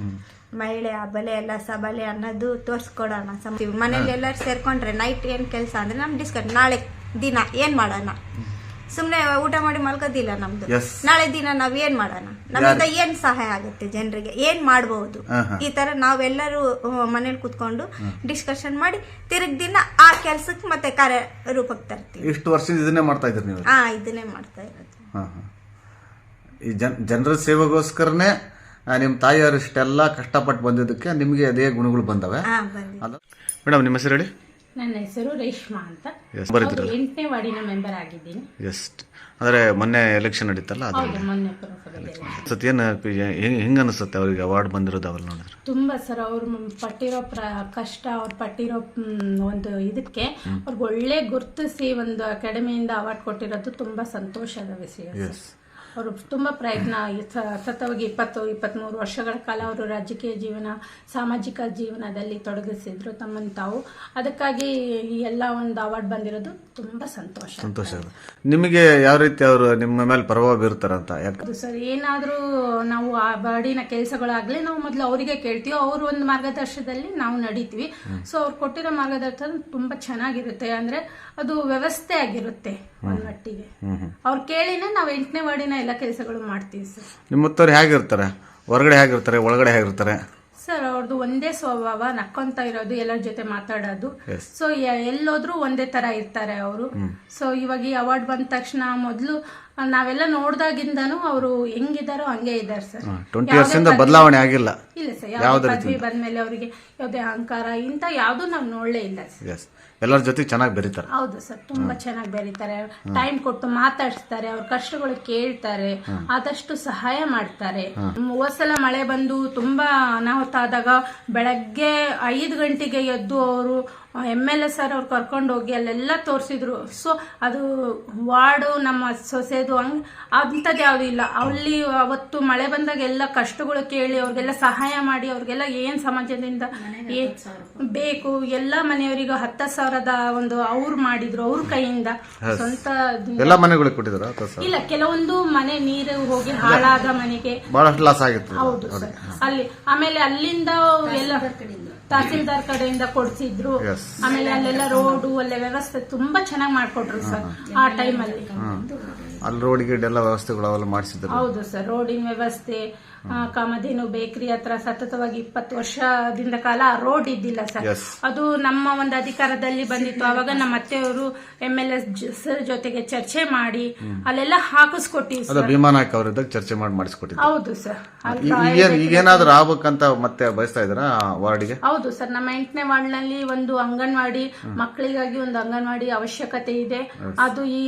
ಮಹಿಳೆ ಅಬಲೆ ಎಲ್ಲ ಸಬಲೆ ಅನ್ನೋದು ತೋರಿಸ್ಕೊಡೋಣ. ಸಮಸ್ಯೆ ಮನೇಲಿ ಎಲ್ಲರೂ ಸೇರ್ಕೊಂಡ್ರೆ ನೈಟ್ ಏನ್ ಕೆಲಸ ಅಂದ್ರೆ ನಮ್ಮ ಡಿಸ್ಕಸ್ ನಾಳೆ ದಿನ ಏನು ಮಾಡೋಣ? ಸುಮ್ನೆ ಊಟ ಮಾಡಿ ಮಲ್ಕೋದಿಲ್ಲ ನಮ್ದು. ನಾಳೆ ದಿನ ನಾವ್ ಏನ್ ಮಾಡೋಣ? ನಮ್ಮಿಂದ ಏನ್ ಸಹಾಯ ಆಗುತ್ತೆ ಜನರಿಗೆ? ಏನ್ ಮಾಡಬಹುದು ಈ ತರ ನಾವೆಲ್ಲರೂ ಮನೇಲಿ ಕುತ್ಕೊಂಡು ಡಿಸ್ಕಷನ್ ಮಾಡಿ ತಿರುಗ್ ದಿನ ಆ ಕೆಲ್ಸಕ್ಕೆ ಮತ್ತೆ ಕಾರ್ಯ ರೂಪಕ್ಕೆ ತರ್ತೀವಿ. ಇಷ್ಟು ವರ್ಷದಿಂದ ಇದನ್ನೇ ಮಾಡ್ತಾ ಇದ್ರಿ ನೀವು? ಹಾ ಇದನ್ನೇ ಮಾಡ್ತಾ ಇರೋದು. ಹಾಂ ಹಾಂ. ಈ ಜನ್ ಜನರ ಸೇವೆಗೋಸ್ಕರನೇ ನಿಮ್ಮ ತಾಯಿಯವರು ಇಷ್ಟೆಲ್ಲ ಕಷ್ಟಪಟ್ಟು ಬಂದಿದ್ದಕ್ಕೆ ನಿಮಗೆ ಅದೇ ಗುಣಗಳು ಬಂದವೆ. ಮೇಡಮ್ ನಿಮ್ಮ ಹೆಸರು ಹೇಳಿ? ನನ್ನ ಹೆಸರು ರೇಷ್ಮಾ ಅಂತ. ಎಸ್ ಬರೀತಿರಲ್ಲ. ಎಂಟನೇ ವಾರ್ಡಿನ ಮೆಂಬರ್ ಆಗಿದ್ದೀನಿ. ಎಸ್ಟ್ ಅಂದ್ರೆ ಮೊನ್ನೆ ಎಲೆಕ್ಷನ್ ನಡೀತಲ್ಲ ಹೌದು ಅದರಲ್ಲಿ ಮೊನ್ನೆ ಪುರಸಭೆಯಲ್ಲಿ ಅನ್ಸುತ್ತೆ ಏನು ಹೆಂಗೆ ಅನಿಸುತ್ತೆ ಅವರಿಗೆ? ಅವಾರ್ಡ್ ಬಂದಿರೋದು ಅವೆಲ್ಲ ನೋಡಿದ್ರೆ? ತುಂಬಾ ಸರ್ ಅವ್ರು ಮ್- ಪಟ್ಟಿರೋ ಪ್ರ ಕಷ್ಟ ಅವ್ರು ಪಟ್ಟಿರೋ ಮ್, ಒಂದು ಇದಕ್ಕೆ ಅವ್ರಿಗೆ ಒಳ್ಳೆ ಗುರುತಿಸಿ ಒಂದು ಅಕಾಡೆಮಿಯಿಂದ ಅವಾರ್ಡ್ ಕೊಟ್ಟಿರೋದು ತುಂಬಾ ಸಂತೋಷದ ವಿಷಯ ಸರ್. ಅವರು ತುಂಬಾ ಪ್ರಯತ್ನ ಸತತವಾಗಿ ಇಪ್ಪತ್ತು ಇಪ್ಪತ್ತ್ಮೂರು ವರ್ಷಗಳ ಕಾಲ ಅವರು ರಾಜಕೀಯ ಜೀವನ ಸಾಮಾಜಿಕ ಜೀವನದಲ್ಲಿ ತೊಡಗಿಸಿದ್ರು ತಮ್ಮನ್ನು ತಾವು. ಅದಕ್ಕಾಗಿ ಈ ಎಲ್ಲ ಒಂದು ಅವಾರ್ಡ್ ಬಂದಿರೋದು ತುಂಬಾ ಸಂತೋಷ ಸಂತೋಷ ನಿಮಗೆ ಯಾವ ರೀತಿ ಅವರು ನಿಮ್ಮ ಮೇಲೆ ಪ್ರಭಾವ ಬೀರ್ತಾರಂತ? ಯಾಕೆ? ಸರ್ ಏನಾದರೂ ನಾವು ಆ ಬಾಡಿನ ಕೆಲಸಗಳಾಗಲಿ ನಾವು ಮೊದಲು ಅವರಿಗೆ ಕೇಳ್ತೀವಿ. ಅವರು ಒಂದು ಮಾರ್ಗದರ್ಶನದಲ್ಲಿ ನಾವು ನಡೀತೀವಿ. ಸೊ ಅವ್ರು ಕೊಟ್ಟಿರೋ ಮಾರ್ಗದರ್ಶನ ತುಂಬಾ ಚೆನ್ನಾಗಿರುತ್ತೆ. ಅಂದ್ರೆ ಅದು ವ್ಯವಸ್ಥೆ ಆಗಿರುತ್ತೆ ಒಂದ್ ಮಟ್ಟಿಗೆ. ಅವ್ರು ಕೇಳಿನೇ ನಾವು ಎಂಟನೇ ವಾರ್ಡಿನ ಎಲ್ಲ ಕೆಲಸಗಳು ಮಾಡ್ತೀವಿ ಸರ್. ನಿಮ್ಮ ಮುತ್ತವ್ರು ಹೇಗಿರ್ತಾರೆ? ಹೊರಗಡೆ ಹೇಗಿರ್ತಾರೆ? ಒಳಗಡೆ ಹೇಗಿರ್ತಾರೆ? ಸರ್ ಅವ್ರದ್ದು ಒಂದೇ ಸ್ವಭಾವ ನಕ್ಕೊಂತ ಇರೋದು ಎಲ್ಲರ ಜೊತೆ ಮಾತಾಡೋದು. ಸೊ ಎಲ್ಲೋದ್ರೂ ಒಂದೇ ತರ ಇರ್ತಾರೆ ಅವರು. ಸೊ ಇವಾಗ ಈ ಅವಾರ್ಡ್ ಬಂದ ತಕ್ಷಣ ಮೊದಲು ನಾವೆಲ್ಲ ನೋಡ್ದಾಗಿಂದನೂ ಅವರು ಹೆಂಗಿದಾರೋ ಹಂಗೆ ಇದ್ದಾರೆ ಸರ್. ಟ್ವೆಂಟಿ ಇಯರ್ಸ್ ಇಂದ ಬದಲಾವಣೆ ಆಗಿಲ್ಲ. ಇಲ್ಲ ಸರ್ ಯಾವ್ದು ಪದವಿ ಬಂದ್ಮೇಲೆ ಅವರಿಗೆ ಯಾವುದೇ ಅಹಂಕಾರ ಇಂಥ ಯಾವುದು ನಾವು ನೋಡಲೇ ಇಲ್ಲ ಸರ್. ಎಲ್ಲರ ಜೊತೆ ಚೆನ್ನಾಗಿ ಬೆರೀತಾರೆ. ಹೌದು ಸರ್ ತುಂಬಾ ಚೆನ್ನಾಗಿ ಬೆರೀತಾರೆ. ಟೈಮ್ ಕೊಟ್ಟು ಮಾತಾಡಿಸ್ತಾರೆ ಅವ್ರ ಕಷ್ಟಗಳು ಕೇಳ್ತಾರೆ ಆದಷ್ಟು ಸಹಾಯ ಮಾಡ್ತಾರೆ. ಹೋದ್ಸಲ ಮಳೆ ಬಂದು ತುಂಬಾ ಅನಾಹುತ ಆದಾಗ ಬೆಳಗ್ಗೆ ಐದು ಗಂಟೆಗೆ ಎದ್ದು ಅವರು ಎಂ ಎಲ್ ಎ ಸರ್ ಅವ್ರು ಕರ್ಕೊಂಡು ಹೋಗಿ ಅಲ್ಲೆಲ್ಲ ತೋರಿಸಿದ್ರು. ಸೊ ಅದು ವಾರ್ಡು ನಮ್ಮ ಸೊಸೆದು ಹಂಗ್ ಅಂಥದ್ದು ಯಾವುದೂ ಇಲ್ಲ. ಅಲ್ಲಿ ಅವತ್ತು ಮಳೆ ಬಂದಾಗ ಎಲ್ಲ ಕಷ್ಟಗಳು ಕೇಳಿ ಅವ್ರಿಗೆಲ್ಲ ಸಹಾಯ ಮಾಡಿ ಅವ್ರಿಗೆಲ್ಲ ಏನ್ ಸಮಾಜದಿಂದ ಏನ್ ಬೇಕು ಎಲ್ಲ ಮನೆಯವರಿಗೂ ಹತ್ತು ಸಾವಿರದ ಒಂದು ಅವ್ರು ಮಾಡಿದ್ರು ಅವ್ರ ಕೈಯಿಂದ. ಸ್ವಂತ ಎಲ್ಲ ಮನೆಗಳಿಗೆ ಕೊಟ್ಟಿದ್ರು ಇಲ್ಲ ಕೆಲವೊಂದು ಮನೆ ನೀರು ಹೋಗಿ ಹಾಳಾದ ಮನೆಗೆ. ಬಹಳಷ್ಟು ಲಾಸ್ ಆಗಿತ್ತು. ಹೌದು ಸರ್ ಅಲ್ಲಿ ಆಮೇಲೆ ಅಲ್ಲಿಂದ ಎಲ್ಲ ತಹಸೀಲ್ದಾರ್ ಕಡೆಯಿಂದ ಕೊಡ್ಸಿದ್ರು. ಆಮೇಲೆ ಅಲ್ಲೆಲ್ಲ ರೋಡು ಅಲ್ಲೇ ವ್ಯವಸ್ಥೆ ತುಂಬಾ ಚೆನ್ನಾಗಿ ಮಾಡ್ಕೊಟ್ರು ಸರ್ ಆ ಟೈಮಲ್ಲಿ ಅಲ್ಲಿ. ರೋಡ್ ಗಿಡ್ ಎಲ್ಲ ವ್ಯವಸ್ಥೆಗಳು ಅವೆಲ್ಲ ಮಾಡಿಸಿದ್ರು. ಹೌದು ಸರ್ ರೋಡಿನ ವ್ಯವಸ್ಥೆ ಕಾಮಧೇನು ಬೇಕರಿ ಹತ್ರ ಸತತವಾಗಿ ಇಪ್ಪತ್ತು ವರ್ಷದಿಂದ ಕಾಲ ರೋಡ್ ಇದ್ದಿಲ್ಲ ಸರ್. ಅದು ನಮ್ಮ ಒಂದು ಅಧಿಕಾರದಲ್ಲಿ ಬಂದಿತ್ತು. ಅವಾಗ ನಮ್ಮ ಅತ್ತೆಯವರು ಎಂ ಎಲ್ ಎಸ್ ಸರ್ ಜೊತೆಗೆ ಚರ್ಚೆ ಮಾಡಿ ಅಲ್ಲೆಲ್ಲ ಹಾಕಿಸ್ಕೊಟ್ಟಿವಿ ಚರ್ಚೆ ಮಾಡಿ ಮಾಡಿಸ್ಕೊಟ್ಟಿ ಹೌದು ಸರ್. ಈಗೇನಾದ್ರೂ ಆಗ್ಬೇಕಂತ ಮತ್ತೆ ಬಯಸ್ತಾ ಇದ್ದೀರಾ ಆ ವಾರ್ಡ್ಗೆ? ಹೌದು ಸರ್. ನಮ್ಮ ಎಂಟನೇ ವಾರ್ಡ್ನಲ್ಲಿ ಒಂದು ಅಂಗನವಾಡಿ ಮಕ್ಕಳಿಗಾಗಿ ಒಂದು ಅಂಗನವಾಡಿ ಅವಶ್ಯಕತೆ ಇದೆ. ಅದು ಈ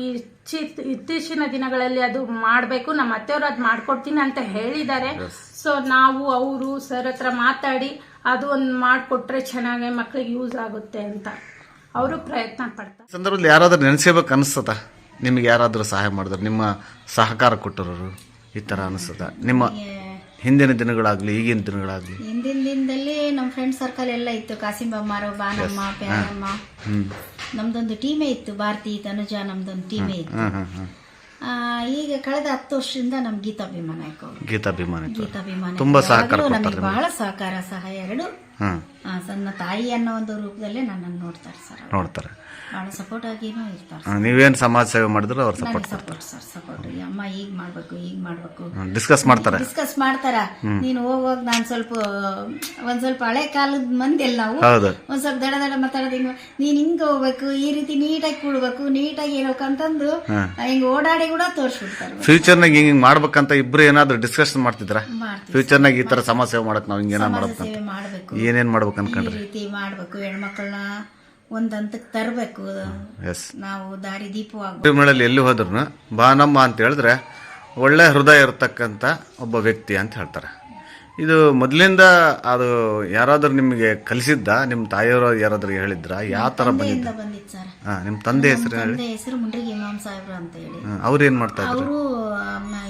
ಈ ಚಿ- ಇತ್ತೀಚಿನ ದಿನಗಳಲ್ಲಿ ಅದು ಮಾಡಬೇಕು ನಮ್ಮ ಅತ್ತೆಯವರು ಅದು ಮಾಡ್ಕೊಡ್ತೀನಿ ಅಂತ ಹೇಳಿದ್ದಾರೆ. ಸೊ ನಾವು ಅವರು ಸರ್ ಹತ್ರ ಮಾತಾಡಿ ಅದು ಒಂದು ಮಾಡಿಕೊಟ್ರೆ ಚೆನ್ನಾಗಿ ಮಕ್ಕಳಿಗೆ ಯೂಸ್ ಆಗುತ್ತೆ ಅಂತ ಅವರು ಪ್ರಯತ್ನ ಪಡ್ತಾರೆ ಸಂದರ್ಭದಲ್ಲಿ ಯಾರಾದರೂ ನೆನೆಸಬೇಕು ಅನಿಸ್ತದ? ನಿಮ್ಗೆ ಯಾರಾದರೂ ಸಹಾಯ ಮಾಡಿದ್ರು? ನಿಮ್ಮ ಸಹಕಾರ ಕೊಟ್ಟರು ಈ ಥರ ಅನಿಸ್ತದ? ನಿಮ್ಮ ಹಿಂದಿನ ದಿನಗಳಾಗ್ಲಿ ಈಗಿನ ದಿನಗಳಾಗ್ಲಿ? ಹಿಂದಿನ ದಿನದಲ್ಲಿ ನಮ್ಮ ಫ್ರೆಂಡ್ ಸರ್ಕಲ್ ಎಲ್ಲ ಇತ್ತು. ಕಾಸಿಂಬಮ್ಮಾರು ಬಾನಮ್ಮ ಪ್ಯಾರಮ್ಮ. ನಮ್ದೊಂದು ಟೀಮೇ ಇತ್ತು ಭಾರತಿ ತನುಜ ನಮ್ದೊಂದು ಟೀಮೇ ಇತ್ತು. ಆ, ಈಗ ಕಳೆದ ಹತ್ತು ವರ್ಷದಿಂದ ನಮ್ ಗೀತಾಭಿಮಾನ ಗೀತಾಭಿಮಾನ ಗೀತಾಭಿಮಾನಿ ಗೀತಾಭಿಮಾನ ತುಂಬಾ ಸಹಕಾರ ನಮಗೆ. ಬಹಳ ಸಹಕಾರ ಸಹಾಯ ಎರಡು. ಹ್ಮ್. ಸಣ್ಣ ತಾಯಿ ಅನ್ನೋ ಒಂದು ರೂಪದಲ್ಲೇ ನನ್ನನ್ನು ನೋಡ್ತಾರೆ ಸರ್ ಅವ್ರು. ನೋಡ್ತಾರೆ. ಬಹಳ ಸಪೋರ್ಟ್ ಆಗಿನೂ ಇರ್ತಾರೆ ನೀವೇನ್ ಸಮಾಜ ಸೇವೆ ಮಾಡಿದ್ರು ಅವ್ರು ಸಪೋರ್ಟ್ ಸಪೋರ್ಟ್ ಸರ್ ಸಪೋರ್ಟ್ ಅಮ್ಮ ಈಗ ಮಾಡ್ಬೇಕು ಈಗ ಮಾಡ್ಬೇಕು. ಡಿಸ್ಕಸ್ ಮಾಡ್ತಾರೆ. ಡಿಸ್ಕಸ್ ಮಾಡ್ತಾರ. ನೀನು ಹೋಗುವಾಗ ನಾನ್ ಸ್ವಲ್ಪ ಒಂದ್ ಸ್ವಲ್ಪ ಹಳೆ ಕಾಲದ ಮಂದಿ ಅಲ್ಲ ನಾವು? ಹೌದು. ಒಂದ್ ಸ್ವಲ್ಪ ದಡ ದಡ ಮಾತಾಡೋದು ಹಿಂಗ ನೀನ್ ಹಿಂಗ ಹೋಗ್ಬೇಕು ಈ ರೀತಿ ನೀಟಾಗಿ ಕೂಡ್ಬೇಕು ನೀಟಾಗಿ ಅಂತಂದು ಹಿಂಗ ಓಡಾಡಿ ಕೂಡ ತೋರ್ಸ್ಬಿಡ್ತಾರೆ. ಫ್ಯೂಚರ್ ನಾಗ ಹಿಂಗ್ ಮಾಡ್ಬೇಕಂತ ಇಬ್ರು ಏನಾದ್ರು ಡಿಸ್ಕಷನ್ ಮಾಡ್ತಿದ್ರ ಮಾಡ್ತೀವಿ ಫ್ಯೂಚರ್ನಾಗ ಈ ತರ ಸಮಾಜ ಸೇವೆ ಮಾಡಕ್ ನಾವ್ ಹಿಂಗೇನ ಸಮಾಜ ಸೇವೆ ಮಾಡ್ಬೇಕು. ಏನೇನ್ ಮಾಡ್ಬೇಕು? ಈ ಅನ್ಕೊಂಡ್ರಿ. ರೀತಿ ಮಾಡ್ಬೇಕು ಹೆಣ್ಮಕ್ಳನ್ನ ಒಂದ್ ಹಂತಕ್ ತರ್ಬೇಕು. ಎಸ್ ನಾವು ದಾರಿ ದೀಪವಾಗಿ ಮೇಳಲ್ಲಿ ಎಲ್ಲಿ ಹೋದ್ರು ಬಾನಮ್ಮ ಅಂತ ಹೇಳಿದ್ರೆ ಒಳ್ಳೆ ಹೃದಯ ಇರತಕ್ಕಂಥ ಒಬ್ಬ ವ್ಯಕ್ತಿ ಅಂತ ಹೇಳ್ತಾರೆ. ಇದು ಮೊದಲಿಂದ ಅದು ಯಾರಾದ್ರೂ ನಿಮಗೆ ಕಲಿಸಿದ್ದ ನಿಮ್ಮ ತಾಯಿಯವರು ಯಾರಾದ್ರೂ ಹೇಳಿದ್ರ? ಯಾವ ಥರ ಬಂದಿದ್ದ ಬಂದಿತ್ತು? ಸರ್. ಹಾ ನಿಮ್ಮ ತಂದೆ ಹೆಸರು ಹೇಳಿ. ತಂದೆ ಹೆಸರು ಮುಂಡ್ರಿಗೆ ಇಮಾಮ್ ಸಾಹೇಬ್ರು ಅಂತ ಹೇಳಿ. ಅವ್ರು ಏನು ಮಾಡ್ತಾ ಇದ್ರು? ಅವರು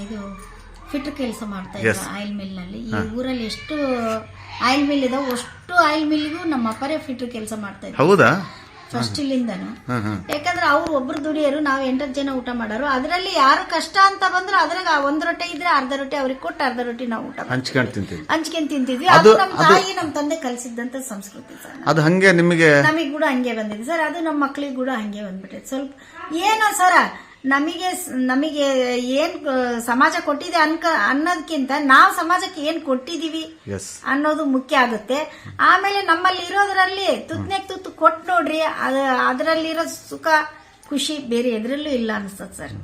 ಇದು ಫಿಟ್ರ್ ಕೆಲಸ ಮಾಡ್ತಾ ಇದ್ರು ಆಯಿಲ್ ಮಿಲ್ನಲ್ಲಿ ಈ ಊರಲ್ಲಿ ಎಷ್ಟು ಆಯಿಲ್ ಮಿಲ್ ಇದಾವೆ ಅಷ್ಟು ಆಯಿಲ್ ಮಿಲ್ಗೂ ನಮ್ಮ ಅಪ್ಪರೇ ಫಿಟ್ರ್ ಕೆಲಸ ಮಾಡ್ತಾ ಇದ್ರು. ಹೌದಾ? ಫಸ್ಟ್ ಇಲ್ಲಿಂದನು. ಯಾಕಂದ್ರೆ ಅವ್ರು ಒಬ್ರು ದುಡಿಯೋರು ನಾವು ಎಂಟತ್ ಜನ ಊಟ ಮಾಡೋರು. ಅದರಲ್ಲಿ ಯಾರು ಕಷ್ಟ ಅಂತ ಬಂದ್ರೆ ಅದ್ರಾಗ ಒಂದ್ ರೊಟ್ಟಿ ಇದ್ರೆ ಅರ್ಧ ರೊಟ್ಟಿ ಅವ್ರಿಗೆ ಕೊಟ್ಟು ಅರ್ಧ ರೊಟ್ಟಿ ನಾವು ಊಟ ಮಾಡ್ತೀವಿ. ಹಂಚ್ಕೊಂಡು ತಿಂತೀವಿ. ಹಂಚ್ಕೊಂಡ್ ತಿಂತಿದ್ವಿ. ಅದು ನಮ್ಮ ತಾಯಿ ನಮ್ಮ ತಂದೆ ಕಲಿಸಿದ್ದಂತ ಸಂಸ್ಕೃತಿ ಸರ್ ಅದು ಹಂಗೆ ನಿಮಗೆ ನಮಗ್ ಕೂಡ ಹಂಗೆ ಬಂದಿದೆ ಸರ್. ಅದು ನಮ್ಮ ಮಕ್ಳಿಗೆ ಕೂಡ ಹಂಗೆ ಬಂದ್ಬಿಟ್ಟಿದೆ. ಸ್ವಲ್ಪ ಏನೋ ಸರ ನಮಗೆ ನಮಗೆ ಏನ್ ಸಮಾಜ ಕೊಟ್ಟಿದೆ ಅನ್ಕ ಅನ್ನೋದಕ್ಕಿಂತ ನಾವು ಸಮಾಜಕ್ಕೆ ಏನ್ ಕೊಟ್ಟಿದೀವಿ ಅನ್ನೋದು ಮುಖ್ಯ ಆಗುತ್ತೆ. ಆಮೇಲೆ ನಮ್ಮಲ್ಲಿ ಇರೋದ್ರಲ್ಲಿ ತುತ್ನೆಗ್ ತುತ್ತು ಕೊಟ್ಟು ನೋಡ್ರಿ ಅದ ಅದರಲ್ಲಿರೋ ಸುಖ ಖುಷಿ ಬೇರೆ ಎದ್ರಲ್ಲೂ ಇಲ್ಲ ಅನ್ಸುತ್ತೆ ಸರ್.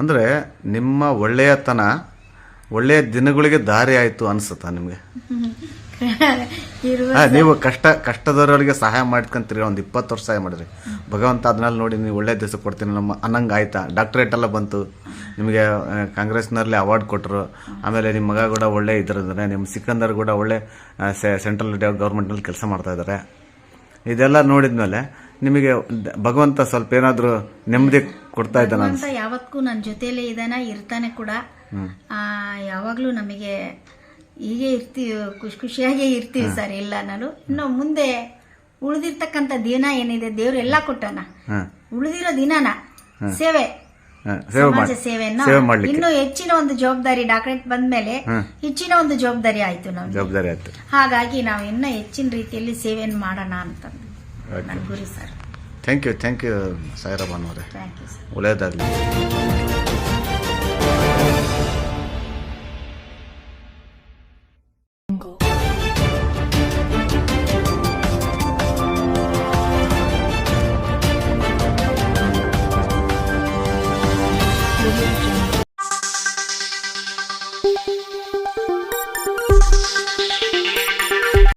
ಅಂದ್ರೆ ನಿಮ್ಮ ಒಳ್ಳೆಯತನ ಒಳ್ಳೆಯ ದಿನಗಳಿಗೆ ದಾರಿ ಆಯ್ತು ಅನ್ಸುತ್ತಾ ನಿಮ್ಗೆ? ನೀವು ಕಷ್ಟ ಕಷ್ಟದವರಿಗೆ ಸಹಾಯ ಮಾಡ್ಕೊಂತೀರಿ ಒಂದು ಇಪ್ಪತ್ತು ವರ್ಷ ಸಹಾಯ ಮಾಡಿದ್ರಿ. ಭಗವಂತ ಅದ್ನಲ್ಲಿ ನೋಡಿ ನೀವು ಒಳ್ಳೆ ದಿವಸ ಕೊಡ್ತೀನಿ ನಮ್ಮ ಅನ್ನಂಗೆ ಆಯ್ತಾ? ಡಾಕ್ಟ್ರೇಟ್ ಎಲ್ಲ ಬಂತು. ನಿಮಗೆ ಕಾಂಗ್ರೆಸ್ನಲ್ಲಿ ಅವಾರ್ಡ್ ಕೊಟ್ಟರು ಆಮೇಲೆ ನಿಮ್ಮ ಮಗ ಕೂಡ ಒಳ್ಳೆ ಇದ್ರದ್ರೆ ನಿಮ್ಮ ಸಿಕಂದರ್ ಕೂಡ ಒಳ್ಳೆ ಸೆಂಟ್ರಲ್ ಗೌರ್ಮೆಂಟ್ನಲ್ಲಿ ಕೆಲಸ ಮಾಡ್ತಾ ಇದ್ದಾರೆ ಇದೆಲ್ಲ ನೋಡಿದ್ಮೇಲೆ ನಿಮಗೆ ಭಗವಂತ ಸ್ವಲ್ಪ ಏನಾದರೂ ನೆಮ್ಮದಿ ಕೊಡ್ತಾ ಇದ್ದಾನ? ಯಾವತ್ತೂ ನನ್ನ ಜೊತೆಯಲ್ಲೇ ಇದಾನ ಇರ್ತಾನೆ ಕೂಡ. ಯಾವಾಗ್ಲೂ ನಮಗೆ ಹೀಗೆ ಇರ್ತೀವಿ ಖುಷಿ ಖುಷಿಯಾಗೇ ಇರ್ತೀವಿ ಸರ್ ಎಲ್ಲ ನಾನು. ಇನ್ನು ಮುಂದೆ ಉಳಿದಿರ್ತಕ್ಕಂಥ ದಿನ ಏನಿದೆ ದೇವ್ರು ಎಲ್ಲ ಕೊಟ್ಟಾನ. ಉಳಿದಿರೋ ದಿನನ ಸೇವೆ. ಸಮಾಜ ಸೇವೆಯನ್ನ ಇನ್ನು ಹೆಚ್ಚಿನ ಒಂದು ಜವಾಬ್ದಾರಿ ಡಾಕ್ಟರೇಟ್ ಬಂದ್ಮೇಲೆ ಹೆಚ್ಚಿನ ಒಂದು ಜವಾಬ್ದಾರಿ ಆಯ್ತು ನಮ್ಗೆ. ಜವಾಬ್ದಾರಿ ಆಯ್ತು. ಹಾಗಾಗಿ ನಾವು ಇನ್ನ ಹೆಚ್ಚಿನ ರೀತಿಯಲ್ಲಿ ಸೇವೆಯನ್ನು ಮಾಡೋಣ ಅಂತ ನನ್ನ ಗುರಿ sir. Thank you thank you Sairabanu ಅವರೇ ಒಳ್ಳೆಯದಾಗಲಿ.